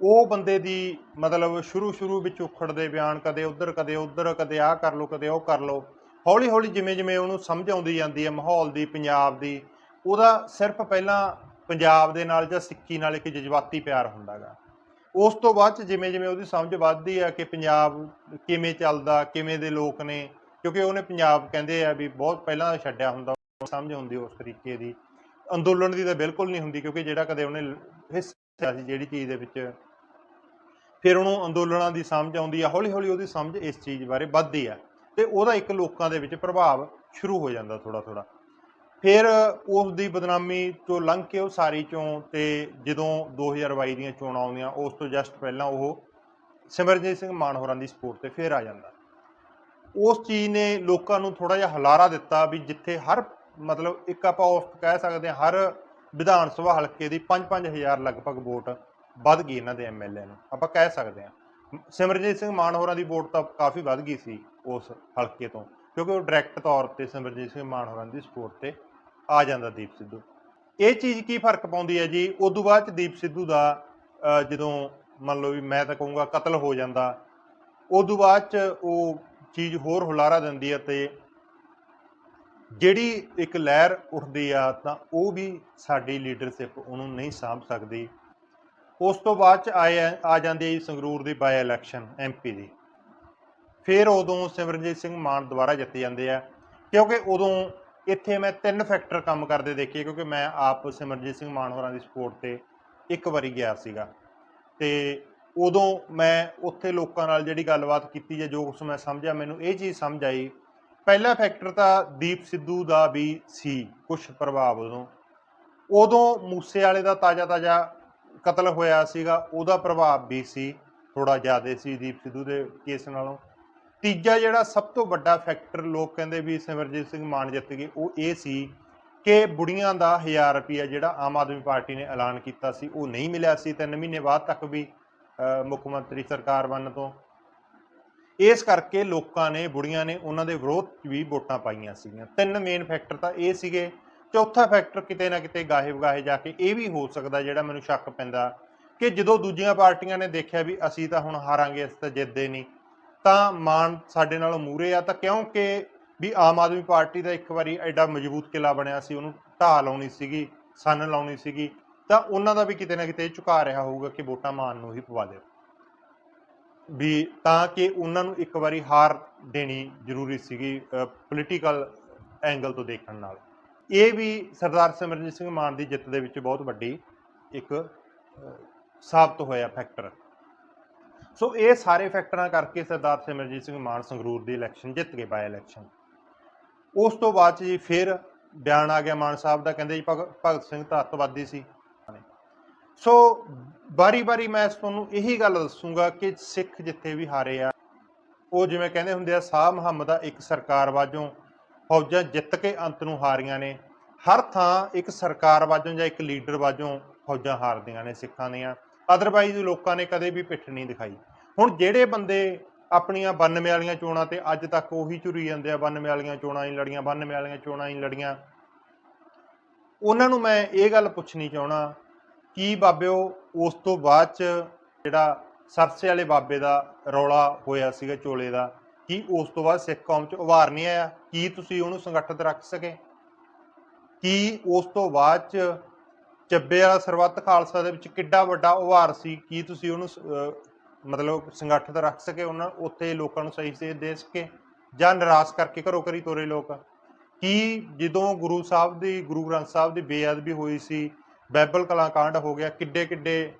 ਉਹ ਬੰਦੇ ਦੀ ਮਤਲਬ ਸ਼ੁਰੂ ਸ਼ੁਰੂ ਵਿੱਚ ਉਖੜਦੇ ਬਿਆਨ, ਕਦੇ ਉਧਰ ਕਦੇ ਉਧਰ, ਕਦੇ ਆਹ ਕਰ ਲੋ ਕਦੇ ਉਹ ਕਰ ਲੋ ਹੌਲੀ ਹੌਲੀ ਜਿਵੇਂ ਜਿਵੇਂ ਉਹਨੂੰ ਸਮਝ ਆਉਂਦੀ ਜਾਂਦੀ ਹੈ ਮਾਹੌਲ ਦੀ, ਪੰਜਾਬ ਦੀ, ਉਹਦਾ ਸਿਰਫ ਪਹਿਲਾਂ ਪੰਜਾਬ ਦੇ ਨਾਲ ਜਾਂ ਸਿੱਖੀ ਨਾਲ ਇੱਕ ਜਜ਼ਬਾਤੀ ਪਿਆਰ ਹੁੰਦਾਗਾ। ਉਸ ਤੋਂ ਬਾਅਦ ਚ ਜਿਵੇਂ ਜਿਵੇਂ ਉਹਦੀ ਸਮਝ ਵੱਧਦੀ ਆ ਕਿ ਪੰਜਾਬ ਕਿਵੇਂ ਚੱਲਦਾ, ਕਿਵੇਂ ਦੇ ਲੋਕ ਨੇ, ਕਿਉਂਕਿ ਉਹਨੇ ਪੰਜਾਬ ਕਹਿੰਦੇ ਆ ਵੀ ਬਹੁਤ ਪਹਿਲਾਂ ਛੱਡਿਆ ਹੁੰਦਾ ਸਮਝ ਹੁੰਦੀ ਉਸ ਤਰੀਕੇ ਦੀ। ਅੰਦੋਲਨ ਦੀ ਤਾਂ ਬਿਲਕੁਲ ਨਹੀਂ ਹੁੰਦੀ, ਕਿਉਂਕਿ ਜਿਹੜਾ ਕਦੇ ਉਹਨੇ ਹਿੱਸਾ ਸੀ ਜਿਹੜੀ ਚੀਜ਼ ਦੇ ਵਿੱਚ। ਫਿਰ ਉਹਨੂੰ ਅੰਦੋਲਨਾਂ ਦੀ ਸਮਝ ਆਉਂਦੀ ਆ ਹੌਲੀ ਹੌਲੀ ਉਹਦੀ ਸਮਝ ਇਸ ਚੀਜ਼ ਬਾਰੇ ਵੱਧਦੀ ਆ। ਤੇ ਉਹਦਾ ਇੱਕ ਲੋਕਾਂ ਦੇ ਵਿੱਚ ਪ੍ਰਭਾਵ ਸ਼ੁਰੂ ਹੋ ਜਾਂਦਾ ਥੋੜਾ ਥੋੜਾ ਫਿਰ ਉਸ ਦੀ ਬਦਨਾਮੀ ਤੋਂ ਲੰਘ ਕੇ ਉਹ ਸਾਰੀ ਚੋਂ ਤੇ ਜਦੋਂ 2022 ਦੀਆਂ ਚੋਣਾਂ ਆਉਂਦੀਆਂ, ਉਸ ਤੋਂ ਜਸਟ ਪਹਿਲਾਂ ਉਹ ਸਿਮਰਜੀਤ ਸਿੰਘ ਮਾਨ ਹੋਰਾਂ ਦੀ ਸਪੋਰਟ ਤੇ ਫਿਰ ਆ ਜਾਂਦਾ। ਉਸ ਚੀਜ਼ ਨੇ ਲੋਕਾਂ ਨੂੰ ਥੋੜਾ ਜਿਹਾ ਹਲਾਰਾ ਦਿੱਤਾ ਵੀ ਜਿੱਥੇ ਹਰ ਮਤਲਬ ਇੱਕ ਆਪਾਂ ਉਸ ਕਹਿ ਸਕਦੇ ਹਾਂ, ਹਰ ਵਿਧਾਨ ਸਭਾ ਹਲਕੇ ਦੀ 5-5000 ਲਗਭਗ ਵੋਟ ਵੱਧ ਗਈ ਇਹਨਾਂ ਦੇ ਐਮਐਲਏ ਨੂੰ। ਆਪਾਂ ਕਹਿ ਸਕਦੇ ਹਾਂ ਸਿਮਰਜੀਤ ਸਿੰਘ ਮਾਨ ਹੋਰਾਂ ਦੀ ਵੋਟ ਤਾਂ ਕਾਫੀ ਵੱਧ ਗਈ ਸੀ ਉਸ ਹਲਕੇ ਤੋਂ, ਕਿਉਂਕਿ ਉਹ ਡਾਇਰੈਕਟ ਤੌਰ ਤੇ ਸਿਮਰਜੀਤ ਸਿੰਘ ਮਾਨ ਹੋਰਾਂ ਦੀ ਸਪੋਰਟ ਤੇ ਆ ਜਾਂਦਾ ਦੀਪ ਸਿੱਧੂ। ਇਹ ਚੀਜ਼ ਕੀ ਫ਼ਰਕ ਪਾਉਂਦੀ ਹੈ ਜੀ? ਉਦੋਂ ਬਾਅਦ ਚ ਦੀਪ ਸਿੱਧੂ ਦਾ ਜਦੋਂ ਮੰਨ ਲਓ ਵੀ ਮੈਂ ਤਾਂ ਕਹੂੰਗਾ ਕਤਲ ਹੋ ਜਾਂਦਾ, ਉਦੋਂ ਬਾਅਦ ਚ ਉਹ ਚੀਜ਼ ਹੋਰ ਹੁਲਾਰਾ ਦਿੰਦੀ ਹੈ ਤੇ ਜਿਹੜੀ ਇੱਕ ਲਹਿਰ ਉੱਠਦੀ ਆ ਤਾਂ ਉਹ ਵੀ ਸਾਡੀ ਲੀਡਰਸ਼ਿਪ ਉਹਨੂੰ ਨਹੀਂ ਸਾਂਭ ਸਕਦੀ। ਉਸ ਤੋਂ ਬਾਅਦ ਚ ਆਏ, ਆ ਜਾਂਦੀ ਹੈ ਜੀ ਸੰਗਰੂਰ ਦੀ ਬਾਈ ਇਲੈਕਸ਼ਨ ਐਮਪੀ ਦੀ। ਫਿਰ ਉਦੋਂ ਸਿਮਰਨਜੀਤ ਸਿੰਘ ਮਾਨ ਦੁਬਾਰਾ ਜਿੱਤ ਜਾਂਦੇ ਆ, ਕਿਉਂਕਿ ਉਦੋਂ ਇੱਥੇ ਮੈਂ ਤਿੰਨ ਫੈਕਟਰ ਕੰਮ ਕਰਦੇ ਦੇਖੇ, ਕਿਉਂਕਿ ਮੈਂ ਆਪ ਸਿਮਰਜੀਤ ਸਿੰਘ ਮਾਨ ਹੋਰਾਂ ਦੀ ਸਪੋਰਟ ਤੇ ਇੱਕ ਵਾਰੀ ਗਿਆ ਸੀਗਾ। ਤੇ ਉਦੋਂ ਮੈਂ ਉੱਥੇ ਲੋਕਾਂ ਨਾਲ ਜਿਹੜੀ ਗੱਲਬਾਤ ਕੀਤੀ ਜਾਂ ਜੋ ਕੁਛ ਮੈਂ ਸਮਝਿਆ, ਮੈਨੂੰ ਇਹ ਚੀਜ਼ ਸਮਝ ਆਈ। ਪਹਿਲਾ ਫੈਕਟਰ ਤਾਂ ਦੀਪ ਸਿੱਧੂ ਦਾ ਵੀ ਸੀ ਕੁਝ ਪ੍ਰਭਾਵ ਉਦੋਂ। ਉਦੋਂ ਮੂਸੇ ਵਾਲੇ ਦਾ ਤਾਜ਼ਾ ਤਾਜ਼ਾ ਕਤਲ ਹੋਇਆ ਸੀਗਾ, ਉਹਦਾ ਪ੍ਰਭਾਵ ਵੀ ਸੀ ਥੋੜਾ ਜ਼ਿਆਦਾ ਸੀ ਦੀਪ ਸਿੱਧੂ ਦੇ ਕੇਸ ਨਾਲੋਂ। ਤੀਜਾ ਜਿਹੜਾ ਸਭ ਤੋਂ ਵੱਡਾ ਫੈਕਟਰ ਲੋਕ ਕਹਿੰਦੇ ਵੀ ਸਿਮਰਜੀਤ ਸਿੰਘ ਮਾਨ ਜਿੱਤ ਗਏ, ਉਹ ਇਹ ਸੀ ਕਿ ਬੁੜੀਆਂ ਦਾ 1000 ਰੁਪਿਆ ਜਿਹੜਾ ਆਮ ਆਦਮੀ ਪਾਰਟੀ ਨੇ ਐਲਾਨ ਕੀਤਾ ਸੀ, ਉਹ ਨਹੀਂ ਮਿਲਿਆ ਸੀ। 3 ਮਹੀਨੇ ਬਾਅਦ ਤੱਕ ਵੀ ਮੁੱਖ ਮੰਤਰੀ ਸਰਕਾਰ ਬਣਨ ਤੋਂ। ਇਸ ਕਰਕੇ ਲੋਕਾਂ ਨੇ, ਬੁੜੀਆਂ ਨੇ ਉਹਨਾਂ ਦੇ ਵਿਰੋਧ 'ਚ ਵੀ ਵੋਟਾਂ ਪਾਈਆਂ ਸੀਗੀਆਂ। ਤਿੰਨ ਮੇਨ ਫੈਕਟਰ ਤਾਂ ਇਹ ਸੀਗੇ। ਚੌਥਾ ਫੈਕਟਰ ਕਿਤੇ ਨਾ ਕਿਤੇ ਗਾਹੇ ਵਗਾਹੇ ਜਾ ਕੇ ਇਹ ਵੀ ਹੋ ਸਕਦਾ ਜਿਹੜਾ ਮੈਨੂੰ ਸ਼ੱਕ ਪੈਂਦਾ ਕਿ ਜਦੋਂ ਦੂਜੀਆਂ ਪਾਰਟੀਆਂ ਨੇ ਦੇਖਿਆ ਵੀ ਅਸੀਂ ਤਾਂ ਹੁਣ ਹਾਰਾਂਗੇ, ਅਸੀਂ ਤਾਂ ਜਿੱਤਦੇ ਨਹੀਂ। ਤਾਂ ਮਾਨ ਸਾਡੇ ਨਾਲੋਂ ਮੂਰੇ ਆ ਤਾਂ ਕਿਉਂਕਿ ਵੀ ਆਮ ਆਦਮੀ ਪਾਰਟੀ ਦਾ ਇੱਕ ਵਾਰੀ ਐਡਾ ਮਜ਼ਬੂਤ ਕਿਲਾ ਬਣਿਆ ਸੀ, ਉਹਨੂੰ ਢਾਹ ਲਾਉਣੀ ਸੀਗੀ, ਸੰਨ ਲਾਉਣੀ ਸੀਗੀ, ਤਾਂ ਉਹਨਾਂ ਦਾ ਵੀ ਕਿਤੇ ਨਾ ਕਿਤੇ ਝੁਕਾ ਰਿਹਾ ਹੋਊਗਾ ਕਿ ਵੋਟਾਂ ਮਾਨ ਨੂੰ ਹੀ ਪਵਾ ਦਿਓ ਵੀ ਤਾਂ ਕਿ ਉਹਨਾਂ ਨੂੰ ਇੱਕ ਵਾਰੀ ਹਾਰ ਦੇਣੀ ਜ਼ਰੂਰੀ ਸੀਗੀ ਪੋਲੀਟੀਕਲ ਐਂਗਲ ਤੋਂ ਦੇਖਣ ਨਾਲ। ਇਹ ਵੀ ਸਰਦਾਰ ਸਿਮਰਨਜੀਤ ਸਿੰਘ ਮਾਨ ਦੀ ਜਿੱਤ ਦੇ ਵਿੱਚ ਬਹੁਤ ਵੱਡੀ ਇੱਕ ਸਾਬਤ ਹੋਇਆ ਫੈਕਟਰ ਸੋ ਇਹ ਸਾਰੇ ਫੈਕਟਰਾਂ ਕਰਕੇ ਸਰਦਾਰ ਸਿਮਰਜੀਤ ਸਿੰਘ ਮਾਨ ਸੰਗਰੂਰ ਦੀ ਇਲੈਕਸ਼ਨ ਜਿੱਤ ਗਏ ਬਾਈ ਇਲੈਕਸ਼ਨ ਉਸ ਤੋਂ ਬਾਅਦ 'ਚ ਜੀ ਫਿਰ ਬਿਆਨ ਆ ਗਿਆ ਮਾਨ ਸਾਹਿਬ ਦਾ, ਕਹਿੰਦੇ ਜੀ ਭਗ- ਭਗਤ ਸਿੰਘ ਤਾਂ ਅੱਤਵਾਦੀ ਸੀ ਸੋ ਬਾਰੀ-ਬਾਰੀ ਮੈਂ ਤੁਹਾਨੂੰ ਇਹੀ ਗੱਲ ਦੱਸੂਗਾ ਕਿ ਸਿੱਖ ਜਿੱਥੇ ਵੀ ਹਾਰੇ ਆ, ਉਹ ਜਿਵੇਂ ਕਹਿੰਦੇ ਹੁੰਦੇ ਆ, ਸਾਹ ਮੁਹੰਮਦ ਆ ਇੱਕ ਸਰਕਾਰ ਵਾਜੋਂ ਫੌਜਾਂ ਜਿੱਤ ਕੇ ਅੰਤ ਨੂੰ ਹਾਰੀਆਂ ਨੇ। ਹਰ ਥਾਂ ਇੱਕ ਸਰਕਾਰ ਵਾਜੋਂ ਜਾਂ ਇੱਕ ਲੀਡਰ ਵਾਜੋਂ ਫੌਜਾਂ ਹਾਰਦੀਆਂ ਨੇ ਸਿੱਖਾਂ ਦੀਆਂ। ਅਦਰਵਾਈਜ਼ ਲੋਕਾਂ ਨੇ ਕਦੇ ਵੀ ਪਿੱਠ ਨਹੀਂ ਦਿਖਾਈ। ਹੁਣ ਜਿਹੜੇ ਬੰਦੇ ਆਪਣੀਆਂ 92 ਵਾਲੀਆਂ ਚੋਣਾਂ ਤੇ ਅੱਜ ਤੱਕ ਉਹੀ ਝੁਰੀ ਜਾਂਦੇ ਆ 92 ਵਾਲੀਆਂ ਚੋਣਾਂ ਹੀ ਲੜੀਆਂ 92 ਵਾਲੀਆਂ ਚੋਣਾਂ ਹੀ ਲੜੀਆਂ। ਉਹਨਾਂ ਨੂੰ ਮੈਂ ਇਹ ਗੱਲ ਪੁੱਛਣੀ ਚਾਹਣਾ ਕੀ ਬਾਬਿਓ ਉਸ ਤੋਂ ਬਾਅਦ ਚ ਜਿਹੜਾ ਸਰਸੇ ਵਾਲੇ ਬਾਬੇ ਦਾ ਰੌਲਾ ਹੋਇਆ ਸੀਗਾ ਚੋਲੇ ਦਾ, ਕੀ ਉਸ ਤੋਂ ਬਾਅਦ ਸਿੱਖ ਕੌਮ ਚ ਉਭਾਰ ਨਹੀਂ ਆਇਆ? ਕੀ ਤੁਸੀਂ ਉਹਨੂੰ ਸੰਗਠਿਤ ਰੱਖ ਸਕੇ? ਕੀ ਉਸ ਤੋਂ ਬਾਅਦ ਚ ਚੱਬੇ ਵਾਲਾ ਸਰਬੱਤ ਖਾਲਸਾ ਦੇ ਵਿੱਚ ਕਿੱਡਾ ਵੱਡਾ ਉਭਾਰ ਸੀ, ਕੀ ਤੁਸੀਂ ਉਹਨੂੰ ਸ- ਮਤਲਬ ਸੰਗਠਿਤ ਰੱਖ ਸਕੇ ਉਹਨਾਂ, ਉੱਥੇ ਲੋਕਾਂ ਨੂੰ ਸਹੀ ਸੇਧ ਦੇ ਸਕੇ ਜਾਂ ਨਿਰਾਸ਼ ਕਰਕੇ ਘਰੋਂ ਘਰੀ ਤੋਰੇ ਲੋਕ? ਕੀ ਜਦੋਂ ਗੁਰੂ ਸਾਹਿਬ ਦੀ, ਗੁਰੂ ਗ੍ਰੰਥ ਸਾਹਿਬ ਦੀ ਬੇਅਦਬੀ ਹੋਈ ਸੀ ਬਾਈਬਲ ਕਲਾਕਾਂਡ ਹੋ ਗਿਆ, ਕਿੱਡੇ ਕਿੱਡੇ